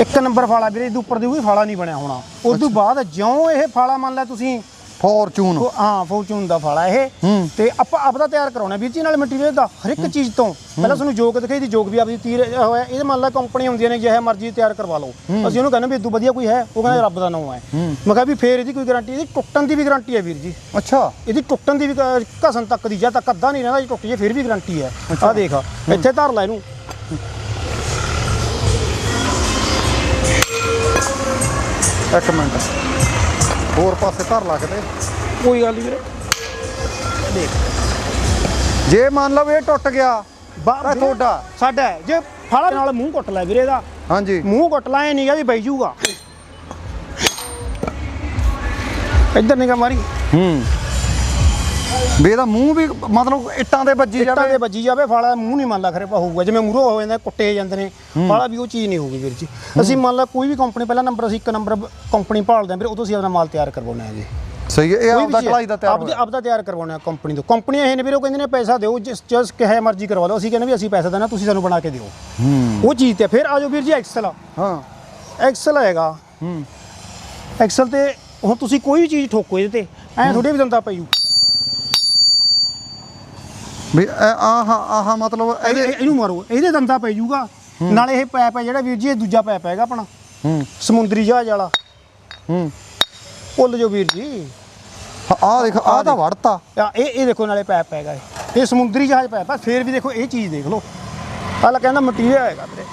B: ਇੱਕ ਨੰਬਰ ਫਾਲਾ ਵੀਰੇ ਇਹਦੇ ਉੱਪਰ ਦੀ ਕੋਈ ਫਾਲਾ ਨਹੀਂ ਬਣਿਆ ਹੋਣਾ। ਉਸ ਤੋਂ ਬਾਅਦ ਜਿਉਂ ਇਹ ਫਾਲਾ ਮੰਨ ਲੈ ਤੁਸੀਂ
A: ਫੋਰਚੂਨ
B: ਹਾਂ ਫੋਰਚੂਨ ਦਾ ਫਾਲਾ ਇਹ।
A: ਹੂੰ।
B: ਤੇ ਆਪਾਂ ਆਪਦਾ ਤਿਆਰ ਕਰਾਉਣਾ ਵੀਰ ਜੀ ਨਾਲ ਮਟੀਰੀਅਲ ਦਾ ਹਰ ਇੱਕ ਚੀਜ਼ ਤੋਂ। ਪਹਿਲਾਂ ਤੁਹਾਨੂੰ ਜੋਕ ਦਿਖਾਈ ਦੀ ਜੋਕ ਵੀ ਆਪਦੀ ਤੀਰ ਹੋਇਆ ਇਹ ਮੰਨ ਲਾ ਕੰਪਨੀ ਹੁੰਦੀਆਂ ਨੇ ਜਿਹੇ ਮਰਜ਼ੀ ਤਿਆਰ ਕਰਵਾ ਲਓ। ਅਸੀਂ ਉਹਨੂੰ ਕਹਿੰਦੇ ਵੀ ਇਦੋਂ ਵਧੀਆ ਕੋਈ ਹੈ ਉਹ ਕਹਿੰਦਾ ਰੱਬ ਦਾ ਨਾਮ ਹੈ। ਮੈਂ ਕਿਹਾ ਵੀ ਫੇਰ ਇਹਦੀ ਕੋਈ ਗਾਰੰਟੀ ਇਹਦੀ ਟੁੱਟਣ ਦੀ ਵੀ ਗਾਰੰਟੀ ਹੈ ਵੀਰ ਜੀ।
A: ਅੱਛਾ।
B: ਇਹਦੀ ਟੁੱਟਣ ਦੀ ਵੀ ਘਸਣ ਤੱਕ ਦੀ ਜਦ ਤੱਕ ਅੱਧਾ ਨਹੀਂ ਰਹਿੰਦਾ ਜੇ ਟੁੱਟ ਜੇ ਫਿਰ ਵੀ ਗਾਰੰਟੀ ਹੈ। ਆਹ ਦੇਖ ਇੱਥੇ ਧਰ ਲੈ ਇਹਨੂੰ।
A: ਇੱਕ ਮਿੰਟ। ਹੋਰ ਪਾਸੇ ਧਰ ਲਾ ਕਿਤੇ
B: ਕੋਈ ਗੱਲ ਨਹੀਂ ਵੀਰੇ। ਦੇਖ।
A: ਜੇ ਮੰਨ ਲਓ ਇਹ ਟੁੱਟ ਗਿਆ
B: ਬਾ-
A: ਤਾਂ
B: ਵੀਰੇ,
A: ਤੁਹਾਡਾ।
B: ਸਾਡਾ ਹੈ। ਜੇ ਫਾਲਾ ਨਾਲ ਮੂੰਹ ਕੁੱਟ ਲੈ ਵੀਰੇ ਦਾ
A: ਹਾਂਜੀ।
B: ਮੂੰਹ ਕੁੱਟ ਲਾਏ ਨਹੀਂਗਾ ਵੀ ਬਈ ਜੂਗਾ ਇੱਧਰ ਨਿਗਾ ਮਾਰੀ
A: ਹੂੰ। ਵੀ ਇਹਦਾ ਮੂੰਹ ਵੀ ਮਤਲਬ ਇੱਟਾਂ ਦੇ ਵੱਜੀ
B: ਇੱਟਾਂ
A: ਜਾਵੇ।
B: ਦੇ ਵੱਜੀ ਜਾਵੇ ਫਾਲਾ ਮੂੰਹ ਨਹੀਂ ਮੰਨ ਲਾ ਖਰੇ ਹੋਊਗਾ ਜਿਵੇਂ ਮੂਰੋ ਹੋ ਜਾਂਦਾ ਕੁੱਟੇ ਜਾਂਦੇ ਨੇ ਫਾਲਾ ਵੀ ਉਹ ਚੀਜ਼ ਨਹੀਂ ਹੋਊਗੀ ਵੀਰ ਜੀ। ਅਸੀਂ ਮੰਨ ਲਾ ਕੋਈ ਵੀ ਕੰਪਨੀ ਪਹਿਲਾ ਨੰਬਰ ਅਸੀਂ ਇੱਕ ਨੰਬਰ ਕੰਪਨੀ ਭਾਲਦੇ ਹਾਂ ਵੀਰੇ ਉਦੋਂ ਅਸੀਂ ਆਪਣਾ ਮਾਲ ਤਿਆਰ ਕਰਵਾਉਣਾ ਹੈ ਜੀ।
A: ਸਹੀ ਹੈ ਇਹ ਆਪਦਾ ਕਲਾਈ ਦਾ ਤਿਆਰ
B: ਆਪਦੇ ਆਪਦਾ ਤਿਆਰ ਕਰਵਾਉਣਾ ਹੈ ਕੰਪਨੀ ਤੋਂ। ਕੰਪਨੀ ਇਹ ਨੇ ਵੀਰੇ ਉਹ ਕਹਿੰਦੇ ਨੇ ਪੈਸਾ ਦਿਓ ਜਿਸ ਜਿਸ ਕਿਹਾ ਮਰਜ਼ੀ ਕਰਵਾ ਲਓ ਅਸੀਂ ਕਹਿੰਦੇ ਵੀ ਅਸੀਂ ਪੈਸਾ ਦੇਣਾ ਤੁਸੀਂ ਸਾਨੂੰ ਬਣਾ ਕੇ ਦਿਓ। ਉਹ ਚੀਜ਼ ਤੇ ਫਿਰ ਆਜੋ ਵੀਰ ਜੀ ਐਕਸਲ
A: ਹਾਂ।
B: ਐਕਸਲ ਹੈਗਾ।
A: ਹੂੰ।
B: ਐਕਸਲ ਤੇ ਹੁਣ ਤੁਸੀਂ ਕੋਈ ਵੀ ਚੀਜ਼ ਠੋਕੋ ਇਹਦੇ ਤੇ ਐ ਥੋੜੇ ਵੀ ਦੰਦਾ ਪਈ
A: ਵੀ ਆਹ ਆਹ ਮਤਲਬ ਇਹਦੇ
B: ਇਹਨੂੰ ਮਾਰੋ। ਇਹਦੇ ਦੰਦਾ ਪੈ ਜਾਊਗਾ। ਨਾਲੇ ਇਹ ਪੈਪ ਹੈ ਜਿਹੜਾ ਵੀਰ ਜੀ ਇਹ ਦੂਜਾ ਪੈਪ ਹੈਗਾ ਆਪਣਾ।
A: ਹੂੰ।
B: ਸਮੁੰਦਰੀ ਜਹਾਜ਼ ਵਾਲਾ।
A: ਹੂੰ।
B: ਭੁੱਲ ਜੋ ਵੀਰ ਜੀ।
A: ਆਹ ਦੇਖ ਆਹ ਤਾਂ ਵੜਤਾ।
B: ਇਹ ਇਹ ਦੇਖੋ ਨਾਲੇ ਪੈਪ ਹੈਗਾ ਇਹ। ਇਹ ਸਮੁੰਦਰੀ ਜਹਾਜ਼ ਪੈਪ ਆ ਫੇਰ ਵੀ ਦੇਖੋ ਇਹ ਚੀਜ਼ ਦੇਖ ਲਓ। ਹਾਲਾ ਕਹਿੰਦਾ ਮਟੀਰੀਅਲ ਹੈਗਾ ਵੀਰੇ।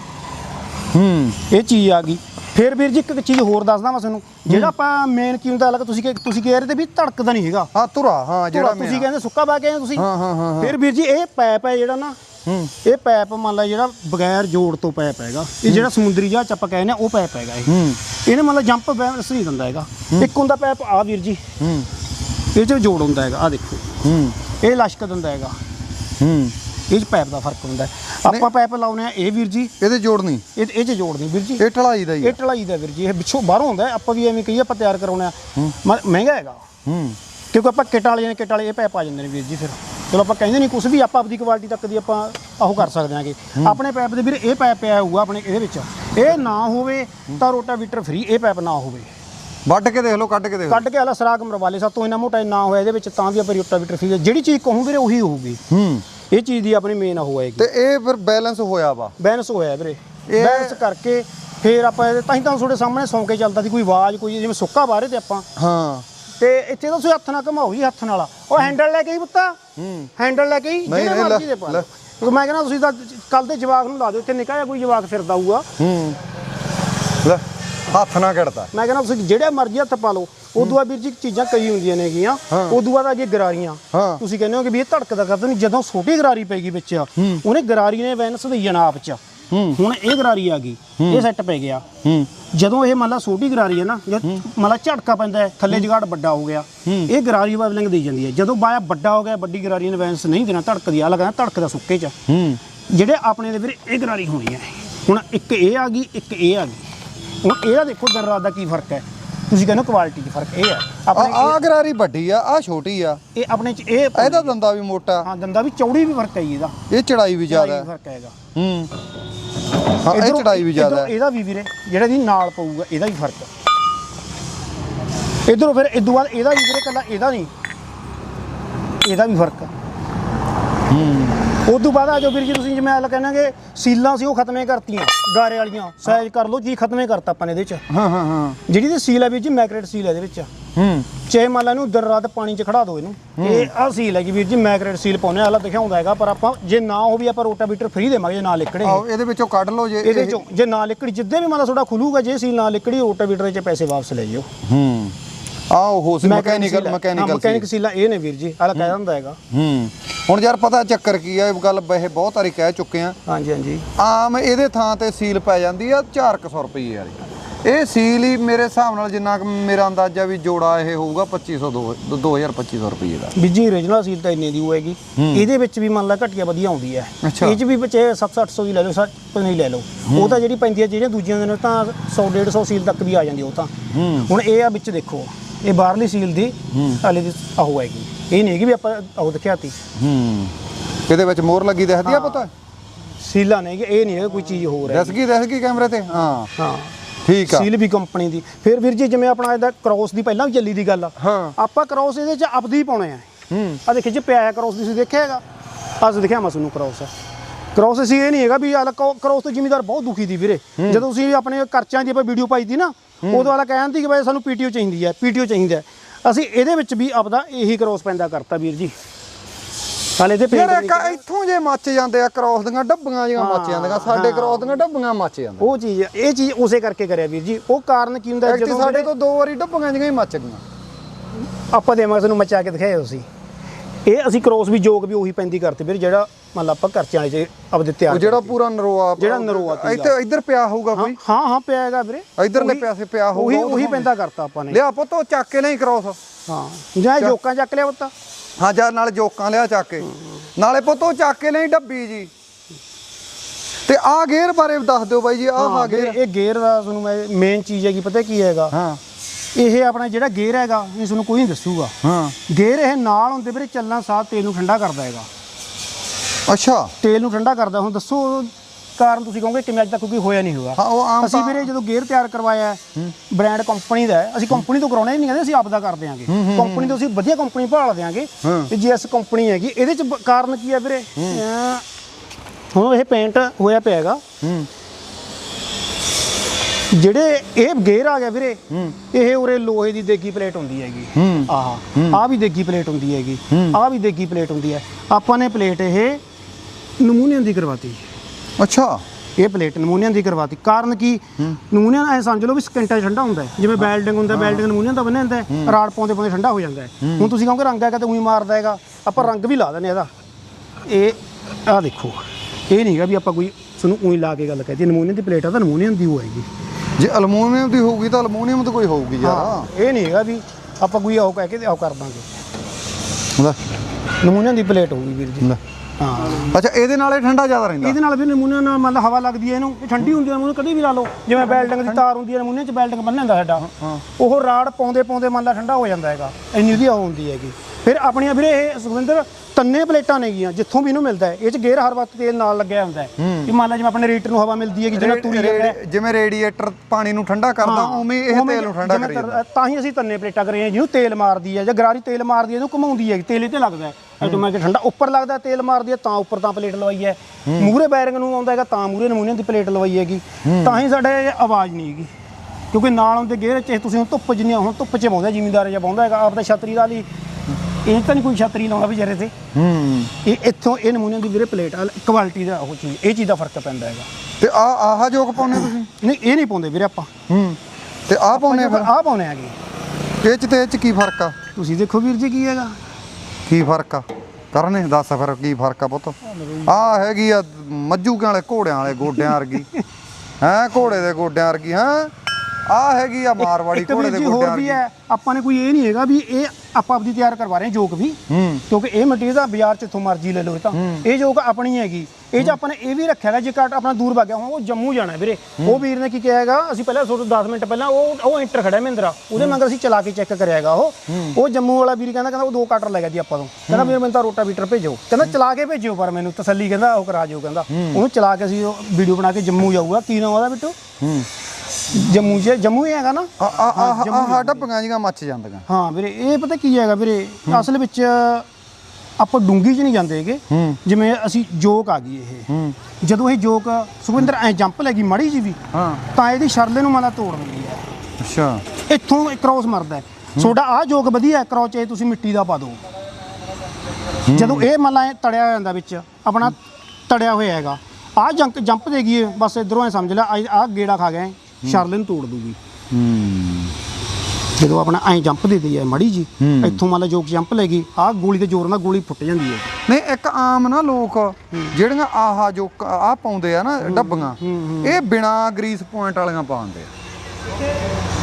A: ਹੂੰ।
B: ਇਹ ਚੀਜ਼ ਆ ਗਈ। ਫੇਰ ਵੀਰ ਜੀ ਇੱਕ ਚੀਜ਼ ਹੋਰ ਦੱਸਦਾ ਮੈਂ ਤੁਹਾਨੂੰ ਜਿਹੜਾ ਆਪਾਂ ਮੇਨ ਕੀ ਹੁੰਦਾ ਅਲੱਗ ਤੁਸੀਂ ਕਿ ਤੁਸੀਂ ਕਹਿ ਰਹੇ ਤੇ ਵੀ ਧੜਕਦਾ ਨਹੀਂ ਹੈਗਾ।
A: ਆ ਤੁਰਾ ਹਾਂ ਜਿਹੜਾ
B: ਤੁਸੀਂ ਕਹਿੰਦੇ ਸੁੱਕਾ ਪਾ ਕੇ ਆਏ ਹੋ ਤੁਸੀਂ।
A: ਹਾਂ, ਹਾਂ, ਹਾਂ, ਹਾਂ।
B: ਫਿਰ ਵੀਰ ਜੀ ਇਹ ਪੈਪ ਹੈ ਜਿਹੜਾ ਨਾ
A: ਹੂੰ।
B: ਇਹ ਪੈਪ ਮੰਨ ਲਾ ਜਿਹੜਾ ਬਗੈਰ ਜੋੜ ਤੋਂ ਪੈਪ ਹੈਗਾ ਇਹ ਜਿਹੜਾ ਸਮੁੰਦਰੀ ਜਹਾਜ਼ ਆਪਾਂ ਕਹਿੰਦੇ ਆ ਉਹ ਪੈਪ ਹੈਗਾ ਇਹ।
A: ਹੂੰ।
B: ਇਹਨੇ ਮੰਨ ਲਾ ਜੰਪ ਬੈਲੈਂਸ ਨਹੀਂ ਦਿੰਦਾ ਹੈਗਾ। ਇੱਕ ਹੁੰਦਾ ਪੈਪ ਆ ਵੀਰ ਜੀ
A: ਹੂੰ।
B: ਇਹ ਚ ਜੋੜ ਹੁੰਦਾ ਹੈਗਾ ਆ ਦੇਖੋ।
A: ਹੂੰ।
B: ਇਹ ਲਸ਼ਕ ਦਿੰਦਾ ਹੈਗਾ।
A: ਹੂੰ।
B: ਇਹ ਚ ਪੈਪ ਦਾ ਫ਼ਰਕ ਹੁੰਦਾ ਹੈ। ਆਪਾਂ ਪੈਪ ਲਾਉਨੇ ਆ ਇਹ ਵੀਰ ਜੀ।
A: ਇਹਦੇ ਜੋੜ ਨਹੀਂ।
B: ਇਹ ਇਹ ਚ ਜੋੜ ਨਹੀਂ ਵੀਰ ਜੀ।
A: ਇਹ ਢਲਾਈ ਦਾ ਹੀ ਆ।
B: ਇਹ ਢਲਾਈ ਦਾ ਵੀਰ ਜੀ। ਇਹ ਪਿੱਛੋਂ ਬਾਹਰੋਂ ਹੁੰਦਾ ਹੈ, ਆਪਾਂ ਵੀ ਐਵੇਂ ਕਹੀਏ ਆਪਾਂ ਤਿਆਰ ਕਰਾਉਣੇ ਆ। ਮ- ਮਹਿੰਗਾ ਹੈਗਾ।
A: ਹੂੰ।
B: ਕਿਉਂਕਿ ਆਪਾਂ ਕਿੱਟ ਵਾਲੇ ਨੇ ਕਿੱਟ ਵਾਲੇ ਇਹ ਪੈਪ ਆ ਜਾਂਦੇ ਨੇ ਵੀਰ ਜੀ ਫਿਰ। ਚਲੋ ਆਪਾਂ ਕਹਿੰਦੇ ਨਹੀਂ ਕੁਝ ਵੀ ਆਪਾਂ ਆਪਦੀ ਕੁਆਲਿਟੀ ਤੱਕ ਦੀ ਆਪਾਂ ਆਹੋ ਕਰ ਸਕਦੇ ਹਾਂਗੇ। ਆਪਣੇ ਪੈਪ ਦੇ ਵੀਰ ਇਹ ਪੈਪ ਪਿਆ ਹੋਊਗਾ ਆਪਣੇ ਇਹਦੇ ਵਿੱਚ। ਇਹ ਨਾ ਹੋਵੇ ਤਾਂ ਰੋਟਾਵੀਟਰ ਫ੍ਰੀ ਇਹ ਪੈਪ ਨਾ ਹੋਵੇ।
A: ਵੱਢ ਕੇ ਦੇਖ ਲਓ ਕੱਢ ਕੇ ਦੇਖ ਲਓ।
B: ਕੱਢ ਕੇ ਆਲਾ ਸਰਾਗ ਮਰਵਾ ਲੇ ਸਾਤੋਂ ਇੰਨਾ ਮੋਟਾ ਨਾ ਹੋਇਆ ਇਹਦੇ ਵਿੱਚ ਤਾਂ ਵੀ ਆਪਾਂ ਰੋਟਾਵੀਟਰ ਫ੍ਰੀ ਜਿਹੜੀ ਚੀਜ਼ ਕਹੂੰ ਵੀਰੇ ਉਹੀ ਹੋਊਗੀ।
A: ਹੂੰ।
B: ਇਹ ਚੀਜ਼ ਦੀ ਆਪਣੀ ਮੇਨ ਹੋਏਗੀ
A: ਤੇ ਇਹ ਫਿਰ ਬੈਲੈਂਸ ਹੋਇਆ ਵਾ।
B: ਬੈਲੈਂਸ ਹੋਇਆ ਵੀਰੇ। ਬੈਲੈਂਸ ਕਰਕੇ ਫਿਰ ਆਪਾਂ ਇਹਦੇ ਤਾਂ ਹੀ ਤਾਂ ਤੁਹਾਡੇ ਸਾਹਮਣੇ ਸੌਂ ਕੇ ਚੱਲਦਾ ਸੀ ਕੋਈ ਆਵਾਜ਼ ਕੋਈ ਜਿਵੇਂ ਸੁੱਕਾ ਬਾਹਰੇ ਤੇ ਆਪਾਂ।
A: ਹਾਂ।
B: ਤੇ ਇੱਥੇ ਤਾਂ ਤੁਸੀਂ ਹੱਥ ਨਾਲ ਘਮਾਓ ਜੀ ਹੱਥ ਨਾਲ। ਉਹ ਹੈਂਡਲ ਲੈ ਕੇ ਹੀ ਪੁੱਤਾ।
A: ਹੂੰ।
B: ਹੈਂਡਲ ਲੈ ਕੇ ਹੀ
A: ਨਹੀਂ,
B: ਜਿਹੜੇ
A: ਨਹੀਂ,
B: ਮਰਜ਼ੀ ਦੇ ਪਾ
A: ਲੈ।
B: ਲਓ। ਮੈਂ ਕਹਿੰਦਾ ਤੁਸੀਂ ਤਾਂ ਕੱਲ ਦੇ ਜਵਾਕ ਨੂੰ ਲਾ ਦਿਓ ਇੱਥੇ ਨਿੱਕਾ ਕੋਈ ਜਵਾਕ ਫਿਰਦਾ ਹੋਊਗਾ।
A: ਹੂੰ। ਲੈ। ਹੱਥ ਨਾ ਕਿੜਦਾ
B: ਮੈਂ ਕਹਿੰਦਾ ਤੁਸੀਂ ਜਿਹੜੇ ਮਰਜ਼ੀ ਹੱਥ ਪਾ ਲਓ। ਉਦੋਂ ਬਾਅਦ ਵੀਰ ਜੀ ਚੀਜ਼ਾਂ ਕਈ ਹੁੰਦੀਆਂ ਨੇਗੀਆਂ।
A: ਹਾਂ।
B: ਉਦੋਂ ਬਾਅਦ ਆ ਗਈ ਗਰਾਰੀਆਂ। ਤੁਸੀਂ ਕਹਿੰਦੇ ਹੋ ਕਿ ਵੀ ਇਹ ਧੜਕਦਾ ਕਰਦਾ ਨਹੀਂ ਜਦੋਂ ਛੋਟੀ ਗਰਾਰੀ ਪੈਗੀ ਵਿੱਚ ਉਹਨੇ ਗਰਾਰੀ ਨੇ ਵੈਨਸ ਦੀ ਜਨਾਬ ਚ। ਹੁਣ ਇਹ ਗਰਾਰੀ ਆ ਗਈ ਇਹ ਸੈੱਟ ਪੈ ਗਿਆ। ਜਦੋਂ ਇਹ ਮੰਨ ਲਾ ਛੋਟੀ ਗਰਾਰੀ ਹੈ ਨਾ ਮੰਨ ਲਾ ਝਟਕਾ ਪੈਂਦਾ ਹੈ ਥੱਲੇ ਜਗਾੜ ਵੱਡਾ ਹੋ ਗਿਆ। ਇਹ ਗਰਾਰੀ ਵਾਵਲਿੰਗ ਦੀ ਜਾਂਦੀ ਹੈ। ਜਦੋਂ ਬਾਇਆ ਵੱਡਾ ਹੋ ਗਿਆ ਵੱਡੀ ਗਰਾਰੀ ਨੇ ਵੈਂਸ ਨਹੀਂ ਦੇਣਾ ਧੜਕਦੀ ਆ ਕਹਿੰਦਾ ਧੜਕਦਾ ਸੁੱਕੇ ਚ। ਜਿਹੜੇ ਆਪਣੇ ਦੇ ਵੀਰੇ ਇਹ ਗਰਾਰੀ ਹੋਣੀ ਹੈ। ਹੁਣ ਇੱਕ ਇਹ ਆ ਗਈ ਇੱਕ ਇਹ ਆ ਗਈ। ਹੁਣ ਇਹਦਾ ਦੇਖੋ ਦਿਨ ਰਾਤ ਦਾ ਕੀ ਫ਼ਰਕ ਹੈ? ਤੁਸੀਂ ਕਹਿੰਦੇ ਕੁਆਲਿਟੀ 'ਚ ਫ਼ਰਕ ਇਹ ਹੈ।
A: ਆ
B: ਆਪਣੇ
A: ਆ ਗਰਾਰੀ ਵੱਡੀ ਆ ਆ ਛੋਟੀ ਆ।
B: ਇਹ ਆਪਣੇ 'ਚ ਇਹ
A: ਇਹਦਾ ਦੰਦਾ ਵੀ ਮੋਟਾ।
B: ਹਾਂ ਦੰਦਾ ਵੀ ਚੌੜੀ ਵੀ ਫ਼ਰਕ ਹੈ ਜੀ ਇਹਦਾ।
A: ਇਹ ਚੜਾਈ ਵੀ ਜ਼ਿਆਦਾ। ਹੈ
B: ਫ਼ਰਕ ਹੈਗਾ
A: ਹੂੰ। ਹਾਂ ਇਹ ਚੜਾਈ ਵੀ ਜ਼ਿਆਦਾ ਹੈ।
B: ਇਹਦਾ ਵੀ ਵੀਰੇ ਜਿਹੜਾ ਦੀ ਨਾਲ ਪਊਗਾ ਇਹਦਾ ਵੀ ਫ਼ਰਕ ਇਧਰੋਂ ਫਿਰ ਇਦੋਂ ਬਾਅਦ ਇਹਦਾ ਵੀ ਵੀਰੇ ਕੱਲਾ ਇਹਦਾ ਨਹੀਂ। ਇਹਦਾ ਵੀ ਫ਼ਰਕ
A: ਹੂੰ।
B: ਉਸ ਤੋਂ ਬਾਅਦ ਆ ਜੋ ਵੀਰ ਜੀ ਤੁਸੀਂ ਜਿਵੇਂ ਆਲ ਕਹਿੰਨਾਗੇ ਸੀਲਾਂ ਸੀ ਉਹ ਖਤਮੇ ਕਰਤੀਆਂ ਗਾਰੇ ਵਾਲੀਆਂ ਸਾਈਜ਼ ਕਰ ਲਓ ਜੀ ਖਤਮੇ ਕਰਤਾ ਆਪਾਂ ਨੇ ਇਹਦੇ ਚ।
A: ਹਾਂ ਹਾਂ ਹਾਂ।
B: ਜਿਹੜੀ ਤੇ ਸੀਲ ਹੈ ਵੀਰ ਜੀ ਮੈਗਰੇਟ ਸੀਲ ਹੈ ਇਹਦੇ ਵਿੱਚ।
A: ਹੂੰ।
B: ਚਾਹੇ ਮੰਨ ਲਾ ਇਹਨੂੰ ਦਿਨ ਰਾਤ ਪਾਣੀ 'ਚ ਖੜਾ ਦਿਓ ਇਹਨੂੰ। ਇਹ ਆ ਸੀਲ ਹੈ ਜੀ ਵੀਰ ਜੀ ਮੈਗਰੇਟ ਸੀਲ ਪਾਉਨੇ ਹਾਲਾ ਦਿਖਾਉਂਦਾ ਹੈਗਾ ਪਰ ਆਪਾਂ ਜੇ ਨਾ ਹੋ ਵੀ ਆਪਾਂ ਰੋਟਾਵੀਟਰ ਫ੍ਰੀ ਦੇਵਾਂਗੇ ਜੇ ਨਾ ਲਿਕੜੇ।
A: ਆਓ ਇਹਦੇ ਵਿੱਚੋਂ ਕੱਢ ਲਓ ਜੇ
B: ਇਹਦੇ
A: ਇਹ-
B: ਚੋਂ ਜੇ ਨਾ ਲਿਕੜੀ ਜਿੱਦੇ ਵੀ ਮੰਨ ਲਾ ਤੁਹਾਡਾ ਖੁੱਲੂਗਾ ਜੇ ਸੀਲ ਨਾ ਲਿਕੜੀ ਰੋਟਾਵੀਟਰ ਦੇ ਚ ਪੈਸੇ ਵਾਪਸ ਲੈ ਜਿਓ।
A: ਹੂੰ। ਆ ਉਹ ਸੀ ਮਕੈਨੀਕਲ ਮਕੈਨੀਕਲ
B: ਮਕੈਨਿਕ ਸੀਲਾ ਇਹ ਨੇ ਵੀਰ ਜੀ ਹਾਲਾ ਕਹਿ ਦਿੰਦਾ ਹੈਗਾ।
A: ਹੂੰ। ਹੁਣ ਯਾਰ ਪਤਾ ਚੱਕਰ ਕੀ ਆ ਇਹ ਗੱਲ ਬਹਿ ਬਹੁਤ ਵਾਰੀ ਕਹਿ ਚੁੱਕੇ ਆ।
B: ਹਾਂਜੀ ਹਾਂਜੀ।
A: ਆਮ ਇਹਦੇ ਥਾਂ ਤੇ ਸੀਲ ਪੈ ਜਾਂਦੀ ਆ 400 ਰੁਪਏ ਵਾਲੀ। ਇਹ ਸੀਲ ਹੀ ਮੇਰੇ ਹਿਸਾਬ ਨਾਲ ਜਿੰਨਾ ਮੇਰਾ ਅੰਦਾਜ਼ਾ ਵੀ ਜੋੜਾ ਇਹ ਹੋਊਗਾ 2500 ਦੋ 2250 ਰੁਪਏ ਦਾ।
B: ਬੀਜੀ origignal ਸੀਲ ਤਾਂ ਇੰਨੇ ਦੀ ਹੋਏਗੀ ਇਹਦੇ ਵਿੱਚ ਵੀ ਮੰਨ ਲਾ ਘਟੀਆ ਵਧੀਆ ਆਉਂਦੀ ਹੈ। ਇਹ ਚ ਵੀ ਬੱਚੇ 700 800 ਦੀ ਲੈ ਲਓ ਕੋਈ ਨਹੀਂ ਲੈ ਲਓ। ਉਹ ਤਾਂ ਜਿਹੜੀ ਪੈਂਦੀ ਹੈ ਜਿਹੜੀਆਂ ਦੂਜੀਆਂ ਦੇ ਨੇ ਤਾਂ 100 150 ਸੀਲ ਤੱਕ ਵੀ ਆ ਜਾਂਦੀ ਉਹ ਤਾਂ। ਹੁਣ ਇਹ ਆ ਵਿੱਚ ਦੇਖੋ। ਇਹ ਬਾਹਰਲੀ ਸੀਲ ਦੀ ਹਾਲੇ ਦੀ ਆਹ ਹੋਏਗੀ ਇਹ ਨਹੀਂ ਹੈਗੀ ਵੀ ਆਪਾਂ ਉਹ ਦਿਖਿਆਤੀ
A: ਹੂੰ। ਇਹਦੇ ਵਿੱਚ ਮੋਹਰ ਲੱਗੀ ਦਿਖਦੀ ਆ ਪਤਾ?
B: ਸੀਲਾਂ ਨਹੀਂ ਹੈਗੀ, ਇਹ ਨਹੀਂ ਹੈ ਕੋਈ ਚੀਜ਼ ਹੋਰ ਹੈ
A: ਦਿਸ ਗਈ ਦਿਸ ਗਈ ਕੈਮਰੇ ਤੇ? ਹਾਂ।
B: ਹਾਂ।
A: ਠੀਕ ਆ।
B: ਸੀਲ ਵੀ ਕੰਪਨੀ ਦੀ। ਫਿਰ ਵੀਰ ਜੀ ਜਿਵੇਂ ਆਪਣਾ ਇਹਦਾ ਕ੍ਰੋਸ ਦੀ ਪਹਿਲਾਂ ਵੀ ਚੱਲੀ ਦੀ ਗੱਲ ਆ।
A: ਹਾਂ।
B: ਆਪਾਂ ਕ੍ਰੋਸ ਇਹਦੇ ਚ ਆਪਦੀ ਪਾਉਣੇ ਆ।
A: ਹੂੰ।
B: ਆ ਦੇਖੇ ਜੇ ਪਿਆ ਕ੍ਰੋਸ ਤੁਸੀਂ ਦੇਖਿਆ ਹੈਗਾ? ਅੱਜ ਦਿਖਿਆ ਮੈਂ ਤੁਹਾਨੂੰ ਕ੍ਰੋਸ ਕ੍ਰੋਸ ਸੀ ਇਹ ਨਹੀਂ ਹੈਗਾ ਵੀ ਕ੍ਰੋਸ ਤੋਂ ਜ਼ਿਮੀਦਾਰ ਬਹੁਤ ਦੁਖੀ ਦੀ ਵੀਰੇ। ਜਦੋਂ ਤੁਸੀਂ ਆਪਣੇ ਖਰਚਿਆਂ ਦੀ ਆਪਾਂ ਵੀਡੀਓ ਪਾਈ ਦੀ ਨਾ ਉਦੋਂ ਵਾਲਾ ਕਹਿੰਦੀ ਕਿ ਬਾਈ ਸਾਨੂੰ ਪੀਟੀਓ ਚਾਹੀਦੀ ਹੈ ਪੀਟੀਓ ਚਾਹੀਦਾ ਹੈ। ਅਸੀਂ ਇਹਦੇ ਵਿੱਚ ਵੀ ਆਪਦਾ ਇਹੀ ਕ੍ਰੋਸ ਪੈਂਦਾ ਕਰਤਾ ਵੀਰ ਜੀ। ਹਾਲੇ ਤੇ
A: ਯਾਰ ਇੱਕ ਇੱਥੋਂ ਜੇ ਮੱਚ ਜਾਂਦੇ ਆ ਕ੍ਰੋਸ ਦੀਆਂ ਡੱਬੀਆਂ ਜਿਹੀਆਂ ਮੱਚ ਜਾਂਦੀਆਂ ਸਾਡੇ ਕ੍ਰੋਸ ਦੀਆਂ ਡੱਬੀਆਂ ਮੱਚ ਜਾਂਦੀਆਂ।
B: ਉਹ ਚੀਜ਼ ਇਹ ਚੀਜ਼ ਉਸੇ ਕਰਕੇ ਕਰਿਆ ਵੀਰ ਜੀ। ਉਹ ਕਾਰਨ ਕੀ ਹੁੰਦਾ
A: ਐਕਚੁਅਲੀ
B: ਜਦੋਂ
A: ਸਾਡੇ ਤੋਂ ਦੋ ਵਾਰੀ ਡੱਬੀਆਂ ਜਿਹੀਆਂ ਹੀ ਮੱਚ ਗਈਆਂ।
B: ਆਪਾਂ ਦੇਵਾਂਗੇ ਤੁਹਾਨੂੰ ਮਚਾ ਕੇ ਦਿਖਾਇਆ ਤੁਸੀਂ। ਇਹ ਅਸੀਂ ਕ੍ਰੋਸ ਵੀ ਜੋਗ ਵੀ ਉਹੀ ਪੈਂਦੀ ਕਰਤੇ ਵੀਰ ਜਿਹੜਾ ਮੰਨ ਲਾ ਆਪਾਂ ਖਰਚਿਆਂ ਵਾਲੇ ਚ ਆਪਦੇ ਤਿਆਰ
A: ਉਹ ਜਿਹੜਾ। ਪੂਰਾ ਨਰੋਆ
B: ਜਿਹੜਾ ਨਰੋਆ।
A: ਇੱਥੇ ਇੱਧਰ ਪਿਆ ਹੋਊਗਾ ਕੋਈ?
B: ਹਾਂ ਹਾਂ ਪਿਆ ਹੈਗਾ ਵੀਰੇ।
A: ਇੱਧਰਲੇ ਪਾਸੇ ਪਿਆ ਹੋਊਗਾ,
B: ਉਹੀ
A: ਉਹ।
B: ਪੈਂਦਾ ਕਰਤਾ ਆਪਾਂ ਨੇ।
A: ਲਿਆ ਪੁੱਤ ਉਹ ਚੱਕ ਕੇ ਨਹੀਂ ਕ੍ਰੋਸ
B: ਹਾਂ ਜਾਂ ਜੋਕਾਂ ਚੱਕ ਲਿਆ ਪੁੱਤ।
A: ਹਾਂ ਜਾ ਨਾਲ ਜੋਕਾਂ ਲਿਆ ਚੱਕ ਕੇ। ਨਾਲੇ ਪੁੱਤ ਉਹ ਚੱਕ ਕੇ ਨਹੀਂ ਡੱਬੀ ਜੀ। ਤੇ ਆਹ ਗੇਅਰ ਬਾਰੇ ਦੱਸ ਦਿਓ ਬਾਈ ਜੀ ਆਹ
B: ਇਹ
A: ਗੇਅਰ
B: ਇਹ ਗੇਅਰ ਦਾ ਤੁਹਾਨੂੰ ਮੈਂ ਮੇਨ ਚੀਜ਼ ਹੈਗੀ ਪਤਾ ਕੀ ਹੈਗਾ?
A: ਹਾਂ।
B: ਇਹ ਆਪਣਾ ਜਿਹੜਾ ਗੇਅਰ ਹੈਗਾ ਇਹ ਤੁਹਾਨੂੰ ਕੋਈ ਨਹੀਂ ਦੱਸੂਗਾ।
A: ਹਾਂ।
B: ਗੇਅਰ ਇਹ ਨਾਲ ਹੁੰਦੇ ਵੀਰੇ ਚੱਲਣਾ ਸਾਥ ਤੇਲ ਨੂੰ ਠੰਡਾ ਕਰਦਾ ਹੈਗਾ।
A: ਅੱਛਾ।
B: ਤੇਲ ਨੂੰ ਠੰਡਾ ਕਰਦਾ ਹੁਣ ਦੱਸੋ ਕਾਰਨ ਤੁਸੀਂ ਕਹੋਗੇ ਕਿਵੇਂ ਅੱਜ ਤੱਕ ਕੋਈ ਹੋਇਆ ਨਹੀਂ ਹੋਇਆ।
A: ਹਾਂ ਉਹ ਆਮ
B: ਅਸੀਂ ਵੀਰੇ ਜਦੋਂ ਗੇਅਰ ਤਿਆਰ ਕਰਵਾਇਆ ਹੈ। ਬ੍ਰਾਂਡ ਕੰਪਨੀ ਦਾ ਹੈ ਅਸੀਂ ਕੰਪਨੀ ਤੋਂ ਕਰਾਉਣਾ ਹੀ ਨਹੀਂ ਕਹਿੰਦੇ ਅਸੀਂ ਆਪ ਦਾ ਕਰ ਦਿਆਂਗੇ। ਕੰਪਨੀ ਤੋਂ ਅਸੀਂ ਵਧੀਆ ਕੰਪਨੀ ਭਾਲ ਦਿਆਂਗੇ ਤੇ ਜੀਐਸ ਕੰਪਨੀ ਹੈਗੀ ਇਹਦੇ ਚ ਕਾਰਨ ਕੀ ਹੈ ਵੀਰੇ? ਹੁਣ ਇਹ ਪੇਂਟ ਹੋਇਆ ਪਿਆ ਹੈਗਾ।
A: ਹੂੰ।
B: ਜਿਹੜੇ ਇਹ ਗੇਅਰ ਆ ਗਿਆ ਵੀਰੇ ਇਹ ਉਰੇ ਲੋਹੇ ਦੀ ਦੇਗੀ ਪਲੇਟ ਹੁੰਦੀ ਹੈਗੀ। ਆਹ ਆ ਵੀ ਦੇਗੀ ਪਲੇਟ ਹੁੰਦੀ ਹੈਗੀ। ਆ ਵੀ ਦੇਗੀ ਪਲੇਟ ਹੁੰਦੀ ਹੈ। ਆਪਾਂ ਨੇ ਪਲੇਟ ਇਹ ਨਮੂਨੀਅਨ ਦੀ ਕਰਵਾਤੀ।
A: ਅੱਛਾ।
B: ਇਹ ਪਲੇਟ ਨਮੂਨੀਅਨ ਦੀ ਕਰਵਾਤੀ। ਕਾਰਨ ਕੀ? ਨਮੂਨੀਅਨ ਐ ਸਮਝ ਲਓ ਵੀ ਸਕਿੰਟਾ ਠੰਡਾ ਹੁੰਦਾ ਜਿਵੇਂ ਬੈਲਡਿੰਗ ਹੁੰਦਾ ਬੈਲਡਿੰਗ ਨਮੂਨੀਅਨ ਦਾ ਬਣਿਆ ਹੁੰਦਾ ਰਾੜ ਪਾਉਂਦੇ ਪਾਉਂਦੇ ਠੰਡਾ ਹੋ ਜਾਂਦਾ ਹੁਣ ਤੁਸੀਂ ਕਹੋਗੇ ਰੰਗ ਹੈਗਾ ਤੇ ਉਹੀ ਮਾਰਦਾ ਹੈਗਾ। ਆਪਾਂ ਰੰਗ ਵੀ ਲਾ ਦਿੰਦੇ ਇਹਦਾ। ਇਹ ਆ ਦੇਖੋ। ਇਹ ਨਹੀਂ ਹੈਗਾ ਵੀ ਆਪਾਂ ਕੋਈ ਤੁਹਾਨੂੰ ਉਹੀ ਲਾ ਕੇ ਗੱਲ ਕਹਦੀ ਨਮੂਨੀਅਨ ਦੀ ਪਲੇਟ ਆ ਤਾਂ ਨਮੂਨੀਅਨ ਦੀ ਉਹ ਹੈਗੀ।
A: ਜੇ ਅਲਮੋਨੀਅਮ ਦੀ ਹੋਊਗੀ ਤਾਂ ਅਲਮੋਨੀਅਮ ਦੀ ਕੋਈ ਹੋਊਗੀ ਯਾਰ।
B: ਇਹ ਨਹੀਂ ਹੈਗਾ ਵੀ ਆਪਾਂ ਕੋਈ ਉਹ ਕਹਿ ਕੇ ਉਹ ਕਰ ਦਾਂਗੇ।
A: ਲੈ,
B: ਨਮੂਨੀਅਨ ਦੀ ਪਲੇਟ ਹੋਊਗੀ ਵੀਰ ਜੀ।
A: ਲੈ।
B: ਹਾਂ।
A: ਅੱਛਾ ਇਹਦੇ ਨਾਲ ਇਹ ਠੰਡਾ ਜ਼ਿਆਦਾ ਰਹਿੰਦਾ।
B: ਇਹਦੇ ਨਾਲ ਵੀ ਨਮੂਨੇ ਨਾਲ ਮਤਲਬ ਹਵਾ ਲੱਗਦੀ ਹੈ ਇਹਨੂੰ ਇਹ ਠੰਡੀ ਹੁੰਦੀ ਹੈ ਨਮੂਨੇ ਕਦੇ ਵੀ ਲਾ ਲਓ। ਜਿਵੇਂ ਬੈਲਡਿੰਗ ਦੀ ਤਾਰ ਹੁੰਦੀ ਹੈ ਨਮੂਨੇ 'ਚ ਬੈਲਡਿੰਗ ਬੰਨ੍ਹਿਆ ਹੁੰਦਾ ਸਾਡਾ। ਉਹ ਰਾੜ ਪਾਉਂਦੇ ਪਾਉਂਦੇ ਮੰਨ ਲਾ ਠੰਡਾ ਹੋ ਜਾਂਦਾ ਹੈਗਾ। ਇੰਨੀ ਵਧੀਆ ਹੁੰਦੀ ਹੈਗੀ। ਫਿਰ ਆਪਣੀਆਂ ਵੀਰੇ ਇਹ ਸੁਖਵਿੰਦਰ ਤੰਨੇ ਪਲੇਟਾਂ ਨੇਗੀਆਂ ਜਿੱਥੋਂ ਵੀ ਇਹਨੂੰ ਮਿਲਦਾ ਹੈ। ਇਹ 'ਚ ਗੇਅਰ ਹਰ ਵਕਤ ਤੇਲ ਨਾਲ ਲੱਗਿਆ ਹੁੰਦਾ ਹੈ। ਕਿ ਮੰਨ ਲਾ ਜਿਵੇਂ ਆਪਣੇ ਰੇਟਰ ਨੂੰ ਹਵਾ ਮਿਲਦੀ ਹੈਗੀ ਜਿਹੜਾ ਤੁਰੀ ਹੈ।
A: ਜਿਵੇਂ ਰੇਡੀਏਟਰ ਪਾਣੀ ਨੂੰ ਠੰਡਾ ਕਰਦਾ ਉਵੇਂ ਇਹ ਤੇਲ ਨੂੰ ਠੰਡਾ ਕਰੀ
B: ਤਾਂ ਹੀ ਅਸੀਂ ਤੰਨੇ ਪਲੇਟਾਂ ਕਰੀਆਂ ਜਿਹਨੂੰ ਤੇਲ ਮਾਰਦੀ ਹੈ ਜਾਂ ਗਰਾਰੀ ਤੇਲ ਮਾਰਦੀ ਹੈ ਇਹਨੂੰ ਘੁਮਾਉਂਦੀ ਹੈ ਤੇਲ ਤੇ ਲੱਗਦਾ ਹੈ। ਆਟੋਮੈਟਿਕ ਠੰਡਾ ਉੱਪਰ ਲੱਗਦਾ ਤੇਲ ਮਾਰਦੀ ਹੈ ਤਾਂ ਉੱਪਰ ਤਾਂ ਪਲੇਟ ਲਵਾਈ ਹੈ। ਮੂਹਰੇ ਬੈਰਿੰਗ ਨੂੰ ਆਉਂਦਾ ਹੈਗਾ ਤਾਂ ਮੂਹਰੇ ਨਮੂਨੀਅਨ ਦੀ ਪਲੇਟ ਲਵਾਈ ਹੈਗੀ। ਤਾਂ ਹੀ ਸਾਡੇ ਆਵਾਜ਼ ਨਹੀਂ ਹੈਗੀ। ਕਿਉਂਕਿ ਨਾਲ ਹੁੰਦੇ ਗੇਅਰ ਚ ਤੁਸੀਂ ਧੁੱਪ ਜਿੰਨੀ ਹੁਣ ਧੁੱਪ ਚ ਪਾਉਂਦਾ ਜ਼ਿਮੀਂਦਾਰ ਜਾਂ ਪਾਉਂਦਾ ਹੈਗਾ ਆਪ ਤਾਂ ਛਤਰੀ ਦਾ ਲਈ। ਇਹ ਤਾਂ ਨਹੀਂ ਕੋਈ ਛਤਰੀ ਲਾਉਂਦਾ ਵੀ ਜਰੇ ਤੇ।
A: ਹੂੰ।
B: ਇਹ ਇੱਥੋਂ ਇਹ ਨਮੂਨੀਅਨ ਦੀ ਵੀਰੇ ਪਲੇਟ ਕੁਆਲਿਟੀ ਦਾ ਉਹ ਚੀਜ਼ ਇਹ ਚੀਜ਼ ਦਾ ਫ਼ਰਕ ਪੈਂਦਾ ਹੈਗਾ।
A: ਤੇ ਆ ਆਹ ਜੋਕ ਪਾਉਨੇ ਤੁਸੀਂ?
B: ਨਹੀਂ ਇਹ ਨਹੀਂ ਪਾਉਂਦੇ ਵੀਰੇ ਆਪਾਂ।
A: ਹੂੰ। ਤੇ ਆਹ ਪਾਉਨੇ ਫਿਰ?
B: ਆਹ ਪਾਉਣੇ ਹੈਗੇ।
A: ਇਹ ਚ ਤੇ ਇਹ ਚ ਕੀ ਫ਼ਰਕ ਆ?
B: ਤੁਸੀਂ ਦੇਖੋ ਵੀਰ ਜੀ ਕੀ ਹੈਗਾ।
A: ਕੀ ਫ਼ਰਕ ਆ? ਕਰਨੇ ਦੱਸ ਫਿਰ ਕੀ ਫ਼ਰਕ ਆ ਪੁੱਤ? ਆ ਹੈਗੀ ਆ ਮੱਜੂ ਵਾਲੇ ਘੋੜਿਆਂ ਵਾਲੇ ਗੋਡਿਆਂ ਵਰਗੀ। ਹੈ ਘੋੜੇ ਦੇ ਗੋਡਿਆਂ ਵਰਗੀ ਹੈ? ਆ ਹੈਗੀ ਆ ਮਾਰਵਾੜੀ ਘੋੜੇ ਦੇ ਗੋਡਿਆਂ
B: ਹੋਰ ਵੀ ਹੈ ਆਪਾਂ ਨੇ ਕੋਈ ਇਹ ਨਹੀਂ ਹੈਗਾ ਵੀ ਇਹ ਆਪਾਂ ਆਪਦੀ ਤਿਆਰ ਕਰਵਾ ਰਹੇ ਹਾਂ ਜੋਕ ਵੀ। ਕਿਉਂਕਿ ਇਹ ਮਟੀਰੀਅਲ ਦਾ ਬਾਜ਼ਾਰ ਚ ਇੱਥੋਂ ਮਰਜ਼ੀ ਲੈ ਲਓ ਤਾਂ ਇਹ ਜੋਕ ਆਪਣੀ ਹੈਗੀ। ਇਹ ਚ ਆਪਾਂ ਨੇ ਇਹ ਵੀ ਰੱਖਿਆ ਹੈਗਾ ਜੇ ਕੱਟ ਆਪਣਾ ਦੂਰ ਵਗ ਗਿਆ ਉਹ ਜੰਮੂ ਜਾਣਾ ਵੀਰੇ। ਉਹ ਵੀਰ ਨੇ ਕੀ ਕਿਹਾ ਹੈਗਾ ਅਸੀਂ ਪਹਿਲਾਂ ਤੁਹਾਨੂੰ 10 ਮਿੰਟ ਪਹਿਲਾਂ ਉਹ ਉਹ ਇੰਟਰ ਖੜਾ ਮਹਿੰਦਰਾ। ਉਹਦੇ ਮਗਰ ਅਸੀਂ ਚਲਾ ਕੇ ਚੈੱਕ ਕਰਿਆ ਹੈਗਾ ਉਹ। ਉਹ ਜੰਮੂ ਵਾਲਾ ਵੀਰ ਕਹਿੰਦਾ ਕਹਿੰਦਾ ਉਹ ਦੋ ਕਟਰ ਲੈ ਗਿਆ ਜੀ ਆਪਾਂ ਤੋਂ। ਕਹਿੰਦਾ ਵੀਰ ਮੈਨੂੰ ਤਾਂ ਰੋਟਾਵੀਟਰ ਭੇਜੋ। ਕਹਿੰਦਾ ਚਲਾ ਕੇ ਭੇਜਿਓ ਪਰ ਮੈਨੂੰ ਤਸੱਲੀ ਕਹਿੰਦਾ ਉਹ ਕਰਾ ਜਿਓ ਕਹਿੰਦਾ। ਉਹਨੂੰ ਚਲਾ ਕੇ ਅਸੀਂ ਵੀਡੀਓ ਬਣਾ ਕੇ ਜੰਮੂ ਜਾਊਗਾ। ਕੀ ਨਾਮ ਉਹਦਾ ਬਿੱਟੂ? ਜੰਮੂ ਚ ਜੰਮੂ ਹੀ ਹੈਗਾ ਨਾ?
A: ਆ ਆ ਆ ਆ ਡੱਬੀਆਂ ਮੱਚ ਜਾਂਦੀਆਂ।
B: ਹਾਂ ਵੀਰੇ ਇਹ ਪਤਾ ਕੀ ਹੈਗਾ ਵੀਰੇ? ਅਸਲ ਵਿੱਚ ਆਪਾਂ ਡੂੰਗੀ 'ਚ ਨਹੀਂ ਜਾਂਦੇ ਹੈਗੇ।
A: ਹੂੰ।
B: ਜਿਵੇਂ ਅਸੀਂ ਜੋਕ ਆ ਗਈ ਇਹ।
A: ਹੂੰ।
B: ਜਦੋਂ ਇਹ ਜੋਕ ਸੁਖਵਿੰਦਰ ਐ ਜੰਪ ਲੱਗੀ ਮੜੀ ਜੀ ਵੀ
A: ਹਾਂ।
B: ਤਾਂ ਇਹਦੀ ਸ਼ਰਲੇ ਨੂੰ ਮਾਲਾ ਤੋੜ ਦਿੰਦੀ ਹੈ।
A: ਅੱਛਾ।
B: ਇੱਥੋਂ ਕ੍ਰੋਸ ਮਰਦਾ ਹੈ। ਤੁਹਾਡਾ ਆ ਜੋਕ ਵਧੀਆ ਕ੍ਰੋਚ ਇਹ ਤੁਸੀਂ ਮਿੱਟੀ ਦਾ ਪਾ ਦਿਓ। ਜਦੋਂ ਇਹ ਮਾਲਾ ਤੜਿਆ ਹੋ ਜਾਂਦਾ ਵਿੱਚ ਆਪਣਾ ਤੜਿਆ ਹੋਇਆ ਹੈਗਾ। ਆ ਜੰਪ ਜੰਪ ਦੇਗੀ ਇਹ, ਬਸ ਇਧਰੋਂ ਐ ਸਮਝ ਲੈ ਆ ਗੇੜਾ ਖਾ ਗਿਆ ਇਹ, ਸ਼ਰਲੇ ਨੂੰ ਤੋੜ ਦੂਗੀ।
A: ਹੂੰ।
B: ਜਦੋਂ ਆਪਣਾ ਐਂ ਜੰਪ ਦੇ ਦਈ ਹੈ ਮੜੀ ਜੀ
A: ਹੂੰ।
B: ਇੱਥੋਂ ਮੰਨ ਲਾ ਜੋਕ ਜੰਪ ਲੈ ਗਈ ਆਹ ਗੋਲੀ ਦੇ ਜ਼ੋਰ ਨਾਲ ਗੋਲੀ ਫੁੱਟ ਜਾਂਦੀ ਹੈ
A: ਨਹੀਂ ਇੱਕ ਆਮ ਨਾ ਲੋਕ ਜਿਹੜੀਆਂ ਆਹਾ ਜੋ ਆ ਪਾਉਂਦੇ ਆ ਨਾ ਡੱਬੀਆਂ ਇਹ ਬਿਨਾ ਗਰੀਸ ਪੁਆਇੰਟ ਵਾਲੀਆਂ ਪਾਉਂਦੇ ਆ।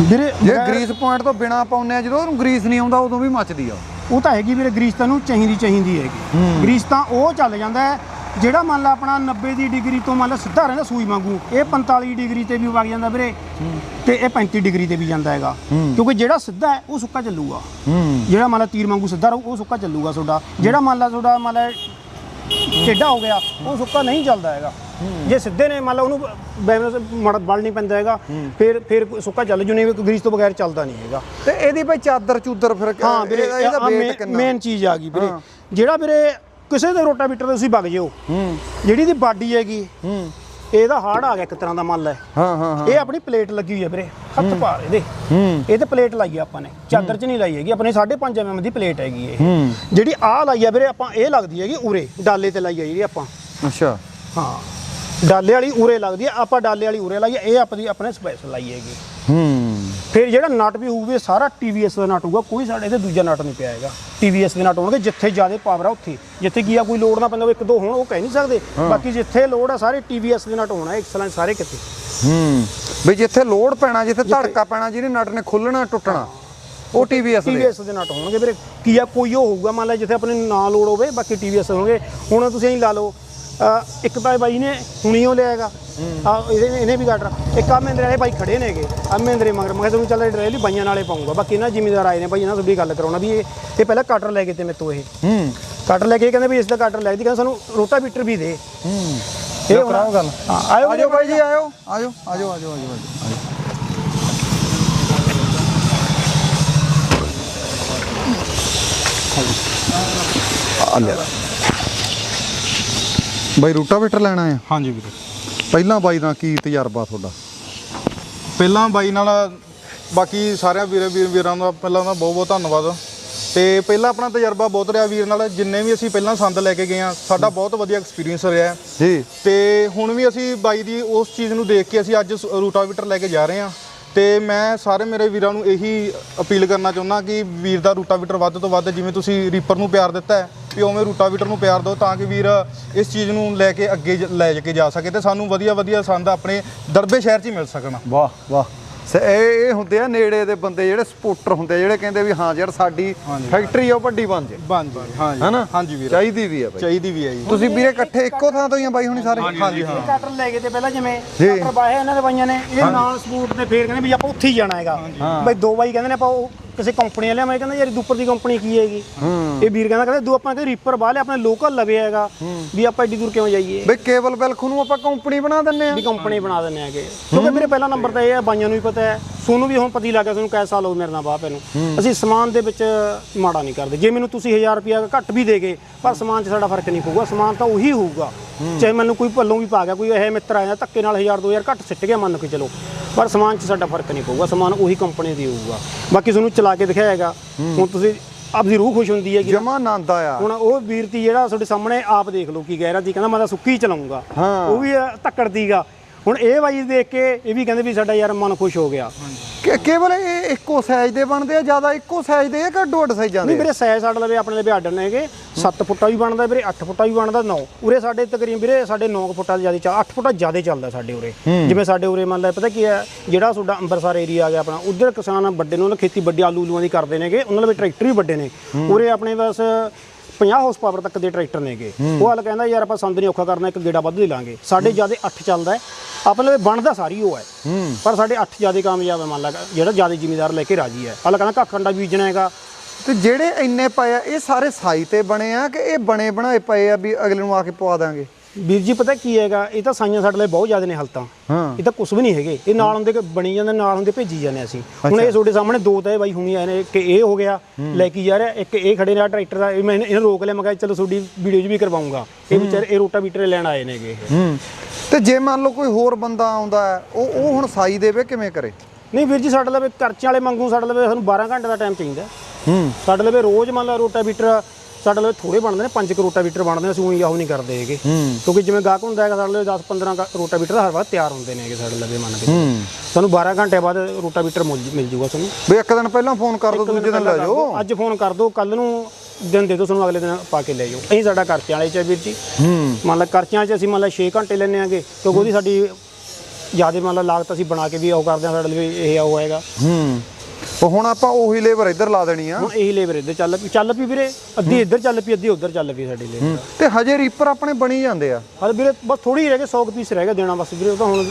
B: ਵੀਰੇ
A: ਜੇ ਗਰੀਸ ਪੁਆਇੰਟ ਤੋਂ ਬਿਨਾ ਪਾਉਂਦੇ ਆ ਜਦੋਂ ਉਹਨੂੰ ਗਰੀਸ ਨਹੀਂ ਆਉਂਦਾ ਉਦੋਂ ਵੀ ਮੱਚਦੀ ਆ।
B: ਉਹ ਤਾਂ ਹੈਗੀ ਵੀਰੇ ਗਰੀਸ ਤਾਂ ਨੂੰ ਚਾਹੀਦੀ ਚਾਹੀਦੀ ਹੈਗੀ। ਗਰੀਸ ਤਾਂ ਉਹ ਚੱਲ ਜਾਂਦਾ ਹੈ ਜਿਹੜਾ ਮੰਨ ਲਾ ਆਪਣਾ 90 ਦੀ ਡਿਗਰੀ ਤੋਂ ਮੰਨ ਲਾ ਸਿੱਧਾ ਰਹਿੰਦਾ ਸੂਈ ਵਾਂਗੂ ਇਹ 45 ਡਿਗਰੀ ਤੇ ਵੀ ਵਗ ਜਾਂਦਾ ਵੀਰੇ ਤੇ ਇਹ 35 ਡਿਗਰੀ ਤੇ ਵੀ ਜਾਂਦਾ ਹੈਗਾ। ਕਿਉਂਕਿ ਜਿਹੜਾ ਸਿੱਧਾ ਹੈ ਉਹ ਸੁੱਕਾ ਚੱਲੂਗਾ। ਜਿਹੜਾ ਮੰਨ ਲਾ ਤੀਰ ਵਾਂਗੂ ਸਿੱਧਾ ਰਹੂ ਉਹ ਸੁੱਕਾ ਚੱਲੂਗਾ ਤੁਹਾਡਾ। ਜਿਹੜਾ ਮੰਨ ਲਾ ਤੁਹਾਡਾ ਮੰਨ ਲਾ ਟੇਢਾ ਹੋ ਗਿਆ ਉਹ ਸੁੱਕਾ ਨਹੀਂ ਚੱਲਦਾ ਹੈਗਾ। ਜੇ ਸਿੱਧੇ ਨੇ ਮੰਨ ਲਾ ਉਹਨੂੰ ਬੈਲੈਂਸ ਬਲ ਨਹੀਂ ਪੈਂਦਾ ਹੈਗਾ ਫਿਰ ਫਿਰ ਸੁੱਕਾ ਚੱਲ ਜੂ ਨਹੀਂ ਗਰੀਸ ਤੋਂ ਬਗੈਰ ਚੱਲਦਾ ਨਹੀਂ ਹੈਗਾ।
A: ਤੇ ਇਹਦੀ ਭਾਈ ਚਾਦਰ ਚੂਦਰ ਫਿਰ
B: ਹਾਂ ਵੀਰੇ
A: ਇਹਦਾ- ਕਿੰਨਾ?
B: ਮੇਨ ਚੀਜ਼ ਆ ਗਈ ਵੀਰੇ। ਜਿਹੜਾ ਵੀਰੇ ਕਿਸੇ ਦੇ ਰੋਟਾਵੀਟਰ ਤੇ ਤੁਸੀਂ ਵਗ ਜਿਓ।
A: ਹੂੰ।
B: ਜਿਹੜੀ ਦੀ ਬਾਡੀ ਹੈਗੀ
A: ਹੂੰ।
B: ਇਹਦਾ ਹਾਰਡ ਆ ਗਿਆ ਇੱਕ ਤਰ੍ਹਾਂ ਦਾ ਮੰਨ ਲੈ।
A: ਹਾਂ ਹਾਂ ਹਾਂ।
B: ਇਹ ਆਪਣੀ ਪਲੇਟ ਲੱਗੀ ਹੋਈ ਹੈ ਵੀਰੇ ਹੱਥ ਪਾ ਇਹਦੇ।
A: ਹੂੰ।
B: ਇਹ ਤੇ ਪਲੇਟ ਲਾਈ ਆ ਆਪਾਂ ਨੇ ਚਾਦਰ 'ਚ ਨਹੀਂ ਲਾਈ ਹੈਗੀ ਆਪਣੇ 5.5 ਐਮਐਮ ਦੀ ਪਲੇਟ ਹੈਗੀ ਇਹ।
A: ਹੂੰ।
B: ਜਿਹੜੀ ਆ ਲਾਈ ਆ ਵੀਰੇ ਆਪਾਂ ਇਹ ਲੱਗਦੀ ਹੈਗੀ ਉਰੇ ਡਾਲੇ ਤੇ ਲਾਈ ਆ ਜਿਹੜੀ ਆਪਾਂ।
A: ਅੱਛਾ।
B: ਹਾਂ। ਡਾਲੇ ਵਾਲੀ ਉਰੇ ਲੱਗਦੀ ਆ ਆਪਾਂ ਡਾਲੇ ਵਾਲੀ ਉਰੇ ਲਾਈ ਆ ਇਹ ਆਪਣੀ ਆਪਣੇ ਸਪੈਸ਼ਲ ਲਾਈ ਹੈਗੀ।
A: ਹੂੰ।
B: ਫਿਰ ਜਿਹੜਾ ਨਟ ਵੀ ਹੋਊਗਾ ਸਾਰਾ TVS ਦਾ ਨਟ ਹੋਊਗਾ ਕੋਈ ਸਾਡੇ ਇਹਦੇ ਦੂਜਾ ਨਟ ਨਹੀਂ ਪਿਆ ਹੈਗਾ। TVS ਦੇ ਨਟ ਹੋਣਗੇ ਜਿੱਥੇ ਜ਼ਿਆਦਾ ਪਾਵਰ ਆ ਉੱਥੇ। ਜਿੱਥੇ ਕੀ ਆ ਕੋਈ ਲੋਡ ਨਾ ਪੈਂਦਾ ਇੱਕ ਦੋ ਹੋਣ ਉਹ ਕਹਿ ਨਹੀਂ ਸਕਦੇ। ਬਾਕੀ ਜਿੱਥੇ ਲੋਡ ਆ ਸਾਰੇ TVS ਦੇ ਨਟ ਹੋਣਾ ਐਕਸਲੈਂਟ ਸਾਰੇ ਕਿਤੇ।
A: ਹੂੰ। ਵੀ ਜਿੱਥੇ ਲੋਡ ਪੈਣਾ ਜਿੱਥੇ ਧੜਕਾ ਪੈਣਾ ਜਿਹਨੇ ਨਟ ਨੇ ਖੁੱਲਣਾ ਟੁੱਟਣਾ ਉਹ ਟੀਵੀਐਸ ਦੇ।
B: TVS ਦੇ ਨਟ ਹੋਣਗੇ। ਵੀਰੇ ਕੀ ਆ ਕੋਈ ਉਹ ਹੋਊਗਾ ਮੰਨ ਲਾ ਜਿੱਥੇ ਆਪਣੇ ਨਾ ਲੋਡ ਹੋਵੇ ਬਾਕੀ TVS ਹੋਣਗੇ। ਹੁਣ ਤੁਸੀਂ ਐਂ ਲਾ ਲਓ ਇੱਕ ਤਾਂ ਬਾਈ ਨੇ ਹੁਣੀ ਉਹ ਲਿਆਏਗਾ ਆ ਇਹਦੇ ਇਹਨੇ ਵੀ ਗਾਟਰ। ਇੱਕ ਆ ਮਹਿੰਦਰੇ ਵਾਲੇ ਬਾਈ ਖੜੇ ਨੇਗੇ। ਆ ਮਹਿੰਦਰੇ ਮਗਰ ਮੈਂ ਤੁਹਾਨੂੰ ਚੱਲ ਡਰਾਈਵਲੀ ਬਾਈਆਂ ਨਾਲੇ ਪਾਉਂਗਾ। ਬਾਕੀ ਇਹਨਾਂ ਜ਼ਿਮੀਦਾਰ ਆਏ ਨੇ ਬਾਈ ਇਹਨਾਂ ਤੋਂ ਵੀ ਗੱਲ ਕਰਾਉਣਾ ਵੀ ਇਹ ਇਹ ਪਹਿਲਾਂ ਕਟਰ ਲੈ ਕੇ ਤੇ ਮੇਰੇ ਤੋਂ ਇਹ।
A: ਹੂੰ।
B: ਕਟਰ ਲੈ ਕੇ ਕਹਿੰਦੇ ਵੀ ਇਸ ਦਾ ਕਟਰ ਲੈ ਦੀ ਕਹਿੰਦਾ ਸਾਨੂੰ ਰੋਟਾਵੀਟਰ ਵੀ ਦੇ।
A: ਹੂੰ।
B: ਇਹ
A: ਕਰਾਓ ਗੱਲ।
B: ਆਇਓ
A: ਆਜੋ ਬਾਈ ਜੀ ਆਇਓ। ਆਜੋ ਆਜੋ ਆਜੋ ਆਜੋ ਆਜੋ। ਲੈ। ਬਾਈ ਰੂਟਾਵੇਟਰ ਲੈਣਾ ਆ
D: ਹਾਂਜੀ ਵੀਰੇ।
A: ਪਹਿਲਾਂ ਬਾਈ ਦਾ ਕੀ ਤਜਰਬਾ ਤੁਹਾਡਾ?
D: ਪਹਿਲਾਂ ਬਾਈ ਨਾਲ ਬਾਕੀ ਸਾਰਿਆਂ ਵੀਰੇ ਵੀਰ ਵੀਰਾਂ ਦਾ ਪਹਿਲਾਂ ਦਾ ਬਹੁਤ ਬਹੁਤ ਧੰਨਵਾਦ। ਤੇ ਪਹਿਲਾਂ ਆਪਣਾ ਤਜਰਬਾ ਬਹੁਤ ਰਿਹਾ ਵੀਰ ਨਾਲ ਜਿੰਨੇ ਵੀ ਅਸੀਂ ਪਹਿਲਾਂ ਸੰਦ ਲੈ ਕੇ ਗਏ ਆ ਸਾਡਾ ਬਹੁਤ ਵਧੀਆ ਐਕਸਪੀਰੀਅੰਸ ਰਿਹਾ
A: ਜੀ।
D: ਤੇ ਹੁਣ ਵੀ ਅਸੀਂ ਬਾਈ ਦੀ ਉਸ ਚੀਜ਼ ਨੂੰ ਦੇਖ ਕੇ ਅਸੀਂ ਅੱਜ ਰੂਟਾਵੀਟਰ ਲੈ ਕੇ ਜਾ ਰਹੇ ਹਾਂ। ਤੇ ਮੈਂ ਸਾਰੇ ਮੇਰੇ ਵੀਰਾਂ ਨੂੰ ਇਹੀ ਅਪੀਲ ਕਰਨਾ ਚਾਹੁੰਦਾ ਕਿ ਵੀਰ ਦਾ ਰੂਟਾਵੀਟਰ ਵੱਧ ਤੋਂ ਵੱਧ, ਜਿਵੇਂ ਤੁਸੀਂ ਰੀਪਰ ਨੂੰ ਪਿਆਰ ਦਿੱਤਾ ਹੈ, ਵੀ ਉਵੇਂ ਰੂਟਾਵੀਟਰ ਨੂੰ ਪਿਆਰ ਦਿਓ ਤਾਂ ਕਿ ਵੀਰ ਇਸ ਚੀਜ਼ ਨੂੰ ਲੈ ਕੇ ਅੱਗੇ ਜ- ਲੈ ਕੇ ਜਾ ਸਕੇ ਤੇ ਸਾਨੂੰ ਵਧੀਆ ਵਧੀਆ ਸੰਦ ਆਪਣੇ ਦਰਬੇ ਸ਼ਹਿਰ 'ਚ ਹੀ ਮਿਲ ਸਕਣ।
A: ਵਾਹ ਵਾਹ। ਸ- ਇਹ ਇਹ ਹੁੰਦੇ ਆ ਨੇੜੇ ਦੇ ਬੰਦੇ ਜਿਹੜੇ ਸਪੋਰਟਰ ਹੁੰਦੇ ਆ ਜਿਹੜੇ ਕਹਿੰਦੇ ਵੀ ਹਾਂ ਯਾਰ ਸਾਡੀ। ਫੈਕਟਰੀ ਆ ਉਹ ਵੱਡੀ ਬਣ ਜੇ।
D: ਬਣ ਜੀ ਹਾਂਜੀ।
A: ਹੈਨਾ?
D: ਹਾਂਜੀ ਵੀਰ।
A: ਚਾਹੀਦੀ ਵੀ ਆ ਬਾਈ।
D: ਚਾਹੀਦੀ ਵੀ ਹੈ ਜੀ।
A: ਤੁਸੀਂ ਵੀਰੇ ਇਕੱਠੇ ਇੱਕੋ ਥਾਂ ਤੋਂ ਹੀ ਆ ਬਾਈ ਹੁਣੀ ਸਾਰੇ?
D: ਹਾਂਜੀ ਹਾਂ।
B: ਕਟਰ ਲੈ ਗਏ ਤੇ ਪਹਿਲਾਂ ਜਿਵੇਂ
A: ਜੀ।
B: ਕਟਰ ਬਾਏ ਇਹਨਾਂ ਦੇ ਬਾਈਆਂ ਨੇ ਇਹ ਨਾਲ ਸਪੋਰਟ ਤੇ ਫੇਰ ਕਹਿੰਦੇ ਵੀ ਆਪਾਂ ਉੱਥੇ ਹੀ ਜਾਣਾ ਹੈਗਾ। ਬਈ ਦੋ ਬਾਈ ਕਹਿੰਦੇ ਨੇ ਆਪਾਂ ਉਹ ਕਿਸੇ ਕੰਪਨੀ ਵਾਲਿਆਂ ਮੈਂ ਕਹਿੰਦਾ ਯਾਰ ਉੱਪਰ ਦੀ ਕੰਪਨੀ ਕੀ ਹੈਗੀ? ਇਹ ਵੀਰ ਕਹਿੰਦਾ ਕਹਿੰਦੇ ਦੋ ਆਪਾਂ ਕਿ ਰੀਪਰ ਬਾਹਲੇ ਆਪਣੇ ਲੋਕਲ ਲਵੇ ਹੈਗਾ ਵੀ ਆਪਾਂ ਏਡੀ ਦੂਰ ਕਿਉਂ ਜਾਈਏ?
A: ਬਈ ਕੇਬਲ ਬਿਲਖੂ ਨੂੰ ਆਪਾਂ ਕੰਪਨੀ ਬਣਾ ਦਿੰਨੇ ਆ
B: ਵੀ ਕੰਪਨੀ ਬਣਾ ਦਿੰਨੇ ਆਗੇ ਕਿਉਂਕਿ ਮੇਰੇ ਪਹਿਲਾ ਨੰਬਰ ਤਾਂ ਇਹ ਹੈ ਬਾਈਆਂ ਨੂੰ ਵੀ ਪਤਾ ਹੈ। ਸੋਨੂੰ ਵੀ ਹੁਣ ਪਤੀ ਲੱਗ ਗਿਆ ਤੁਹਾਨੂੰ ਕੈ ਸਾਲ ਹੋ ਮੇਰੇ ਨਾਲ ਬਾਪ ਨੂੰ ਅਸੀਂ ਸਮਾਨ ਦੇ ਵਿੱਚ ਮਾੜਾ ਨਹੀਂ ਕਰਦੇ। ਜੇ ਮੈਨੂੰ ਤੁਸੀਂ 1000 ਰੁਪਿਆ ਘੱਟ ਵੀ ਦੇਗੇ ਪਰ ਸਮਾਨ 'ਚ ਸਾਡਾ ਫ਼ਰਕ ਨਹੀਂ ਪਊਗਾ ਸਮਾਨ ਤਾਂ ਉਹੀ ਹੋਊਗਾ। ਚਾਹੇ ਮੈਨੂੰ ਕੋਈ ਪੱਲੋਂ ਵੀ ਪਾ ਗਿਆ ਕੋਈ ਇਹ ਮਿੱਤਰ ਆਇਆ ਧੱਕੇ ਨਾਲ 1000 2000 ਘੱਟ ਸਿੱਟ ਗਿਆ ਮੰਨ ਕੇ ਚਲੋ। ਪਰ ਸਮਾਨ 'ਚ ਸਾਡਾ ਫ਼ਰਕ ਨਹੀਂ ਪਊਗਾ ਸਮਾਨ ਉਹੀ ਕੰਪਨੀ ਦੀ ਹੋਊਗਾ। ਬਾਕੀ ਤੁਹਾਨੂੰ ਚਲਾ ਕੇ ਦਿਖਾਏਗਾ ਹੁਣ ਤੁਸੀਂ ਆਪਦੀ ਰੂਹ ਖੁਸ਼ ਹੁੰਦੀ ਹੈ ਕਿ
A: ਜਮਾ ਆਨੰਦ ਆਇਆ।
B: ਹੁਣ ਉਹ ਵੀਰ ਤੀ ਜਿਹੜਾ ਤੁਹਾਡੇ ਸਾਹਮਣੇ ਆਪ ਦੇਖ ਲਓ ਕੀ ਕਹਿ ਰਿਹਾ ਸੀ ਕਹਿੰਦਾ ਮੈਂ ਤਾਂ ਸੁੱਕੀ ਚਲਾਉਂਗਾ। ਉਹ ਵੀ ਧੱਕੜ ਦੀਗਾ ਹੁਣ ਇਹ ਬਾਈ ਦੇਖ ਕੇ ਇਹ ਵੀ ਕਹਿੰਦੇ ਵੀ ਸਾਡਾ ਯਾਰ ਮਨ ਖੁਸ਼ ਹੋ ਗਿਆ।
A: ਕਿ ਕੇਵਲ ਇਹ ਇੱਕੋ ਸਾਈਜ਼ ਦੇ ਬਣਦੇ ਆ ਜ਼ਿਆਦਾ ਇੱਕੋ ਸਾਈਜ਼ ਦੇ ਆ ਕਿ ਅੱਡ ਸਾਈਜ਼ਾਂ
B: ਨਹੀਂ
A: ਦੇ?
B: ਵੀਰੇ ਸਾਈਜ਼ ਸਾਡੇ ਲਵੇ ਆਪਣੇ ਲਵੇ ਆਰਡਰ ਨੇਗੇ 7 ਫੁੱਟਾ ਵੀ ਬਣਦਾ ਵੀਰੇ 8 ਫੁੱਟਾ ਵੀ ਬਣਦਾ 9 ਉਰੇ ਸਾਡੇ ਤਕਰੀਬਨ ਵੀਰੇ ਸਾਡੇ 9 ਫੁੱਟਾ ਜ਼ਿਆਦਾ ਚੱਲ 8 ਫੁੱਟਾ ਜ਼ਿਆਦਾ ਚੱਲਦਾ ਸਾਡੇ ਉਰੇ। ਜਿਵੇਂ ਸਾਡੇ ਉਰੇ ਮੰਨ ਲੈ ਪਤਾ ਕੀ ਹੈ ਜਿਹੜਾ ਤੁਹਾਡਾ ਅੰਮ੍ਰਿਤਸਰ ਏਰੀਆ ਆ ਗਿਆ ਆਪਣਾ ਉਧਰ ਕਿਸਾਨ ਵੱਡੇ ਨੇ ਖੇਤੀ ਵੱਡੀ ਆਲੂ ਉਲੂਆਂ ਦੀ ਕਰਦੇ ਨੇਗੇ ਉਹਨਾਂ ਲਵੇ ਟਰੈਕਟਰ ਵੀ ਵੱਡੇ ਨੇ। ਉਰੇ ਆਪਣੇ ਬਸ 50 ਹਾਰਸ ਪਾਵਰ ਤੱਕ ਦੇ ਟਰੈਕਟਰ ਨੇਗੇ। ਉਹ ਹਾਲ ਕਹਿੰਦਾ ਯਾਰ ਆਪਾਂ ਸੰਦ ਨਹੀਂ ਔਖਾ ਕਰਨਾ ਇੱਕ ਗੇੜਾ ਵੱਧ ਲੈ ਲਾਂਗੇ। ਸਾਡੇ ਜ਼ਿਆਦਾ 8 ਚੱਲਦਾ ਹੈ। ਆਪਣੇ ਬਣਦਾ ਸਾਰੀ ਉਹ ਹੈ। ਪਰ ਸਾਡੇ 8 ਜ਼ਿਆਦਾ ਕਾਮਯਾਬ ਹੈ ਮੰਨ ਲਾ ਜਿਹੜਾ ਜ਼ਿਆਦਾ ਜ਼ਿਮੀਦਾਰ ਲੈ ਕੇ ਰਾਜੀ ਹੈ। ਹਾਲ ਕਹਿੰਦਾ ਕੱਖ ਕੰਡਾ ਬੀਜਣਾ ਹੈਗਾ।
A: ਤੇ ਜਿਹੜੇ ਇੰਨੇ ਪਏ ਆ ਇਹ ਸਾਰੇ ਸਾਈ ਤੇ ਬਣੇ ਆ ਕਿ ਇਹ ਬਣੇ ਬਣਾਏ ਪਏ ਆ ਵੀ ਅਗਲੇ ਨੂੰ ਆ ਕੇ ਪਵਾ ਦਾਂਗੇ?
B: ਵੀਰ ਜੀ ਪਤਾ ਕੀ ਹੈਗਾ? ਇਹ ਤਾਂ ਸਾਈਆਂ ਸਾਡੇ ਲਈ ਬਹੁਤ ਜ਼ਿਆਦਾ ਨੇ ਹਲਤਾਂ।
A: ਹਾਂ।
B: ਇਹ ਤਾਂ ਕੁਝ ਵੀ ਨਹੀਂ ਹੈਗੇ। ਇਹ ਨਾਲ ਹੁੰਦੇ ਬਣੀ ਜਾਂਦੇ ਨਾਲ ਹੁੰਦੇ ਭੇਜੀ ਜਾਂਦੇ ਅਸੀਂ। ਹੁਣ ਇਹ ਤੁਹਾਡੇ ਸਾਹਮਣੇ ਦੋ ਤਾਂ ਇਹ ਬਾਈ ਹੁਣੀ ਆਏ ਨੇ ਇੱਕ ਇਹ ਹੋ ਗਿਆ ਲੈ ਕੇ ਜਾ ਰਿਹਾ ਇੱਕ ਇਹ ਖੜੇ ਨੇ ਟਰੈਕਟਰ ਦਾ। ਇਹ ਮੈਂ ਇਹਨਾਂ ਰੋਕ ਲਿਆ ਮੈਂ ਕਿਹਾ ਚਲੋ ਤੁਹਾਡੀ ਵੀਡੀਓ 'ਚ ਵੀ ਕਰਵਾਉਂਗਾ। ਇਹ ਵਿਚਾਰੇ ਇਹ ਰੋਟਾ ਬੀਟਰ ਲੈਣ ਆਏ ਨੇਗੇ ਇਹ।
A: ਤੇ ਜੇ ਮੰਨ ਲਓ ਕੋਈ ਹੋਰ ਬੰਦਾ ਆਉਂਦਾ ਉਹ ਉਹ ਹੁਣ ਸਾਈ ਦੇਵੇ ਕਿਵੇਂ ਕਰੇ?
B: ਨਹੀਂ ਵੀਰ ਜੀ ਸਾਡੇ ਲਵੇ ਕਰਚੇ ਵਾਲੇ ਮੰਗੂ ਸਾਡੇ ਲਵੇ ਸਾਨੂੰ 12 ਘੰਟੇ ਦਾ ਟਾਈਮ ਚਾਹੀਦਾ।
A: ਹੂੰ।
B: ਸਾਡੇ ਲਵੇ ਰੋਜ਼ ਮੰਨ ਲਾ ਰੋਟਾ ਬੀਟਰ ਸਾਡੇ ਲਵੇ ਥੋੜੇ ਬਣਦੇ ਨੇ ਪੰਜ ਕੁ ਰੋਟਾ ਬੀਟਰ ਬਣਦੇ ਨੇ ਅਸੀਂ ਉਹੀ ਆਹੋ ਨਹੀਂ ਕਰਦੇ ਹੈਗੇ। ਕਿਉਂਕਿ ਜਿਵੇਂ ਗਾਹਕ ਹੁੰਦਾ ਹੈਗਾ ਸਾਡੇ ਲਵੇ 10 15 ਰੋਟਾ ਬੀਟਰ ਹਰ ਵਾਰ ਤਿਆਰ ਹੁੰਦੇ ਨੇ ਹੈਗੇ ਸਾਡੇ ਲਵੇ ਮੰਨ ਕੇ ਸਾਨੂੰ 12 ਘੰਟੇ ਬਾਅਦ ਰੋਟਾ ਬੀਟਰ ਮਿਲ ਜੂਗਾ ਤੁਹਾਨੂੰ
A: ਵੀ ਇੱਕ ਦਿਨ ਪਹਿਲਾਂ ਫੋਨ ਕਰ ਦੋ ਦੂਜੇ ਦਿਨ ਲੈ ਜਾਓ।
B: ਅੱਜ ਫੋਨ ਕਰ ਦਿਓ ਕੱਲ ਨੂੰ ਦਿਨ ਦੇ ਦਿਓ ਤੁਹਾਨੂੰ ਅਗਲੇ ਦਿਨ ਪਾ ਕੇ ਲੈ ਜਾਓ। ਅਸੀਂ ਸਾਡਾ ਖਰਚਿਆਂ ਵਾਲੇ ਚ ਵੀਰ ਜੀ। ਮੰਨ ਲਾ ਖਰਚਿਆਂ 'ਚ ਅਸੀਂ ਮੰਨ ਲਾ 6 ਘੰਟੇ ਲੈਣੇ ਆਗੇ ਕਿਉਂਕਿ ਉਹਦੀ ਸਾਡੀ ਜ਼ਿਆਦਾ ਮੰਨ ਲਾ ਲਾਗਤ ਅਸੀਂ ਬਣਾ ਕੇ ਵੀ ਉਹ ਕਰਦੇ ਹਾਂ ਸਾਡੇ ਲਈ ਇਹ ਹੈਗਾ।
A: ਹੂੰ। ਉਹ ਹੁਣ ਆਪਾਂ ਉਹੀ ਲੇਬਰ ਇੱਧਰ ਲਾ ਦੇਣੀ ਆ।
B: ਹੁਣ ਇਹੀ ਲੇਬਰ ਇੱਧਰ ਚੱਲ ਪਈ ਚੱਲ ਪਈ ਵੀਰੇ ਅੱਧੀ ਇੱਧਰ ਚੱਲ ਪਈ ਅੱਧੀ ਉੱਧਰ ਚੱਲ ਪਈ ਸਾਡੀ ਲੇਬਰ।
A: ਤੇ ਹਜੇ ਰੀਪਰ ਆਪਣੇ ਬਣੀ ਜਾਂਦੇ ਆ।
B: ਹਲ ਵੀਰੇ ਬਸ ਥੋੜੀ ਰਹਿ ਗਈ 100 ਪੀਸ ਰਹਿ ਗਿਆ ਦੇਣਾ ਬਸ ਵੀਰੇ ਉਹ ਤਾਂ ਹੁਣ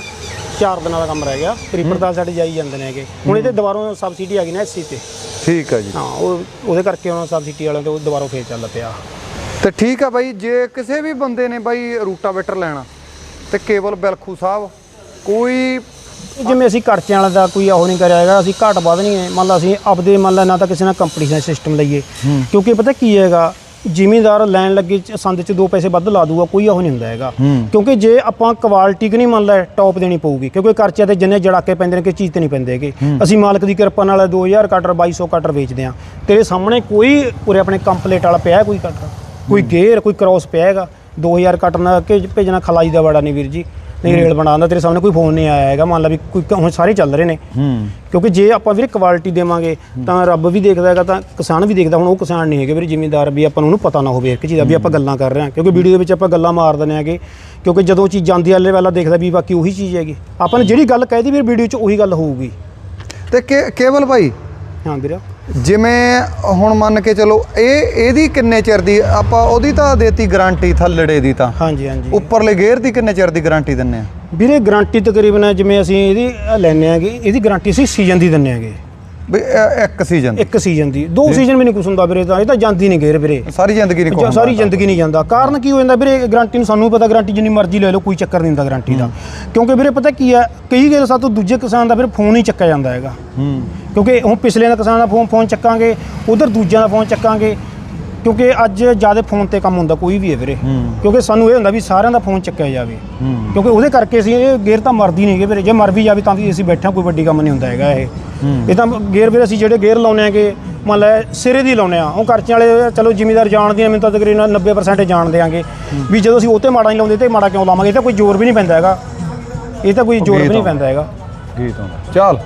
B: 4 ਦਿਨਾਂ ਦਾ ਕੰਮ ਰਹਿ ਗਿਆ। ਰੀਪਰ ਦਾ ਸਾਡੇ ਜਾਈ ਜਾਂਦੇ ਨੇ ਹੈਗੇ। ਹੁਣ ਇਹਦੇ ਦੁਬਾਰੋਂ ਸਬਸਿਡੀ ਆ ਗਈ ਨਾ ਐਸਸੀ ਤੇ।
A: ਠੀਕ ਆ ਜੀ।
B: ਹਾਂ ਉਹ ਉਹਦੇ ਕਰਕੇ ਹੁਣ ਸਬਸਿਡੀ ਵਾਲਿਆਂ ਤੋਂ ਦੁਬਾਰਾ ਫੇਰ ਚੱਲ ਪਿਆ।
A: ਤੇ ਠੀਕ ਆ ਬਾਈ ਜੇ ਕਿਸੇ ਵੀ ਬੰਦੇ ਨੇ ਬਾਈ ਰੂਟਾਵੇਟਰ ਲੈਣਾ ਤੇ ਕੇਵਲ ਬਿਲਖੂ ਸਾਹਿਬ ਕੋਈ
B: ਜਿਵੇਂ ਅਸੀਂ ਖਰਚਿਆਂ ਵਾਲਾ ਦਾ ਕੋਈ ਉਹ ਨਹੀਂ ਕਰਿਆ ਹੈਗਾ ਅਸੀਂ ਘਾਟ ਵੱਧ ਨਹੀਂ ਹੈ। ਮੰਨ ਲਾ ਅਸੀਂ ਆਪਦੇ ਮੰਨ ਲਾ ਨਾ ਤਾਂ ਕਿਸੇ ਨਾਲ ਕੰਪਨੀ ਦਾ ਸਿਸਟਮ ਲਈਏ। ਕਿਉਂਕਿ ਪਤਾ ਕੀ ਹੈਗਾ ਜ਼ਿਮੀਂਦਾਰ ਲੈਣ ਲੱਗੇ ਚ- ਸੰਦ ਚ ਦੋ ਪੈਸੇ ਵੱਧ ਲਾ ਦੂਗਾ ਕੋਈ ਉਹ ਨਹੀਂ ਹੁੰਦਾ ਹੈਗਾ। ਕਿਉਂਕਿ ਜੇ ਆਪਾਂ ਕੁਆਲਿਟੀ ਕਿ ਨਹੀਂ ਮੰਨ ਲੈ ਟੌਪ ਦੇਣੀ ਪਊਗੀ। ਕਿਉਂਕਿ ਖਰਚਿਆਂ ਤੇ ਜਿੰਨੇ ਜੜਾਕੇ ਪੈਂਦੇ ਨੇ ਕਿ ਚੀਜ਼ ਤੇ ਨਹੀਂ ਪੈਂਦੇ ਹੈਗੇ। ਅਸੀਂ ਮਾਲਕ ਦੀ ਕਿਰਪਾ ਨਾਲ 2000 ਕਟਰ 2200 ਕਟਰ ਵੇਚਦੇ ਆ ਤੇਰੇ ਸਾਹਮਣੇ ਕੋਈ ਉਰੇ ਆਪਣੇ ਕੰਪਲੀਟ ਵਾਲਾ ਪਿਆ ਹੈ ਕੋਈ ਕਟਰ ਕੋਈ ਗੇਅਰ ਕੋਈ ਕ੍ਰਾਸ ਪਿਆ ਹੈਗਾ? 2000 ਕਟਰ ਨਾਲ ਕਿ ਭੇਜਣਾ ਖਲਾਈ ਦਾ ਬੜਾ ਨਹੀਂ ਵੀਰ ਜੀ। ਨਹੀਂ ਰੇਲ ਬਣਾਉਂਦਾ ਤੇਰੇ ਸਾਹਮਣੇ ਕੋਈ ਫੋਨ ਨਹੀਂ ਆਇਆ ਹੈਗਾ। ਮੰਨ ਲਾ ਵੀ ਕੋਈ ਹੁਣ ਸਾਰੇ ਚੱਲ ਰਹੇ ਨੇ। ਕਿਉਂਕਿ ਜੇ ਆਪਾਂ ਵੀਰੇ ਕੁਆਲਿਟੀ ਦੇਵਾਂਗੇ ਤਾਂ ਰੱਬ ਵੀ ਦੇਖਦਾ ਹੈਗਾ ਤਾਂ ਕਿਸਾਨ ਵੀ ਦੇਖਦਾ। ਹੁਣ ਉਹ ਕਿਸਾਨ ਨਹੀਂ ਹੈਗੇ ਵੀਰੇ ਜ਼ਿਮੀਂਦਾਰ ਵੀ ਆਪਾਂ ਨੂੰ ਉਹਨੂੰ ਪਤਾ ਨਾ ਹੋਵੇ ਇੱਕ ਚੀਜ਼ ਦਾ ਵੀ ਆਪਾਂ ਗੱਲਾਂ ਕਰ ਰਹੇ ਹਾਂ। ਕਿਉਂਕਿ ਵੀਡੀਓ ਦੇ ਵਿੱਚ ਆਪਾਂ ਗੱਲਾਂ ਮਾਰ ਦਿੰਦੇ ਆਂਗੇ ਕਿਉਂਕਿ ਜਦੋਂ ਚੀਜ਼ ਜਾਂਦੀ ਆਲੇ ਵਾਲਾ ਦੇਖਦਾ ਵੀ ਬਾਕੀ ਉਹੀ ਚੀਜ਼ ਹੈਗੀ। ਆਪਾਂ ਨੇ ਜਿਹੜੀ ਗੱਲ ਕਹਿਦੀ ਵੀਰ ਵੀਡੀਓ 'ਚ ਉਹੀ ਗੱਲ ਹੋਊਗੀ।
A: ਤੇ ਕੇ- ਕੇਵਲ ਬਾਈ
B: ਹਾਂ ਵੀਰੇ।
A: ਜਿਵੇਂ ਹੁਣ ਮੰਨ ਕੇ ਚਲੋ ਇਹ ਇਹਦੀ ਕਿੰਨੇ ਚਿਰ ਦੀ ਆਪਾਂ ਉਹਦੀ ਤਾਂ ਦੇਤੀ ਗਾਰੰਟੀ ਥੱਲੜੇ ਦੀ ਤਾਂ।
B: ਹਾਂਜੀ ਹਾਂਜੀ।
A: ਉੱਪਰਲੇ ਗੇਅਰ ਦੀ ਕਿੰਨੇ ਚਿਰ ਦੀ ਗਾਰੰਟੀ ਦਿੰਨੇ ਆ?
B: ਵੀਰੇ ਗਾਰੰਟੀ ਤਕਰੀਬਨ ਜਿਵੇਂ ਅਸੀਂ ਇਹਦੀ ਲੈਣੇ ਆਂਗੇ ਇਹਦੀ ਗਾਰੰਟੀ ਅਸੀਂ ਸੀਜ਼ਨ ਦੀ ਦਿੰਨੇ ਆਂਗੇ।
A: ਵੀ ਇਹ ਇੱਕ ਸੀਜ਼ਨ
B: ਇੱਕ ਸੀਜ਼ਨ ਦੀ। ਦੋ ਸੀਜ਼ਨ ਵੀ ਨਹੀਂ ਕੁਛ ਹੁੰਦਾ ਵੀਰੇ ਤਾਂ ਇਹ ਤਾਂ ਜਾਂਦੀ ਨਹੀਂ ਗੇਰ ਵੀਰੇ।
A: ਸਾਰੀ ਜ਼ਿੰਦਗੀ ਨਹੀਂ
B: ਜਾਂ ਸਾਰੀ ਜ਼ਿੰਦਗੀ ਨਹੀਂ ਜਾਂਦਾ। ਕਾਰਨ ਕੀ ਹੋ ਜਾਂਦਾ ਵੀਰੇ ਗਾਰੰਟੀ ਨੂੰ ਸਾਨੂੰ ਪਤਾ ਗਾਰੰਟੀ ਜਿੰਨੀ ਮਰਜ਼ੀ ਲੈ ਲਓ ਕੋਈ ਚੱਕਰ ਨਹੀਂ ਹੁੰਦਾ ਗਾਰੰਟੀ ਦਾ। ਕਿਉਂਕਿ ਵੀਰੇ ਪਤਾ ਕੀ ਹੈ ਕਈ ਗੇਰ ਸਾਤੋਂ ਦੂਜੇ ਕਿਸਾਨ ਦਾ ਫਿਰ ਫੋਨ ਹੀ ਚੱਕਿਆ ਜਾਂਦਾ ਹੈਗਾ।
A: ਹੂੰ।
B: ਕਿਉਂਕਿ ਹੁਣ ਪਿਛਲੇ ਦਾ ਕਿਸਾਨ ਦਾ ਫੋਨ ਫੋਨ ਚੱਕਾਂਗੇ ਉਧਰ ਦੂਜਿਆਂ ਦਾ ਫੋਨ ਚੱਕਾਂਗੇ। ਕਿਉਂਕਿ ਅੱਜ ਜ਼ਿਆਦਾ ਫੋਨ ਤੇ ਕੰਮ ਹੁੰਦਾ ਕੋਈ ਵੀ ਹੈ ਵੀਰੇ। ਕਿਉਂਕਿ ਸਾਨੂੰ ਇਹ ਹੁੰਦਾ ਵੀ ਸਾਰਿਆਂ ਦਾ ਫੋਨ ਚੱਕਿਆ ਜਾਵੇ। ਕਿਉਂਕਿ ਉਹਦੇ ਕਰਕੇ ਅਸੀਂ ਇਹ ਗੇਰ ਤਾਂ ਮਰਦੀ ਨਹੀਂ ਹੈਗੇ ਵੀਰੇ। ਜੇ ਮਰ ਵੀ ਜਾਵੇ ਤਾਂ ਵੀ ਅਸੀਂ ਬੈਠਾ ਕੋਈ ਵੱਡੀ ਕੰਮ ਨਹੀਂ ਹੁੰਦਾ ਹੈਗਾ ਇਹ। ਇਹ ਤਾਂ ਗੇਰ ਵੀਰੇ ਅਸੀਂ ਜਿਹੜੇ ਗੇਰ ਲਾਉਨੇ ਆਗੇ ਮੰਨ ਲੈ ਸਿਰੇ ਦੀ ਲਾਉਨੇ ਆ ਉਹ ਖਰਚੇ ਵਾਲੇ ਚਲੋ ਜ਼ਿਮੀਦਾਰ ਜਾਣਦੇ ਆ ਮੈਨੂੰ ਤਾਂ ਤਕਰੀਬਨ 90% ਜਾਣਦੇ ਆਂਗੇ। ਵੀ ਜਦੋਂ ਅਸੀਂ ਉਹ ਤੇ ਮਾੜਾ ਨਹੀਂ ਲਾਉਂਦੇ ਤੇ ਮਾੜਾ ਕਿਉਂ ਲਾਵਾਂਗੇ? ਇਹ ਤਾਂ ਕੋਈ ਜ਼ੋਰ ਵੀ ਨਹੀਂ ਪੈਂਦਾ ਹੈਗਾ। ਇਹ ਤਾਂ ਕੋਈ ਜ਼ੋਰ ਵੀ ਨਹੀਂ ਪੈਂਦਾ ਹੈਗਾ।
A: ਗੀਤ ਆਉਂਦਾ। ਚੱਲ।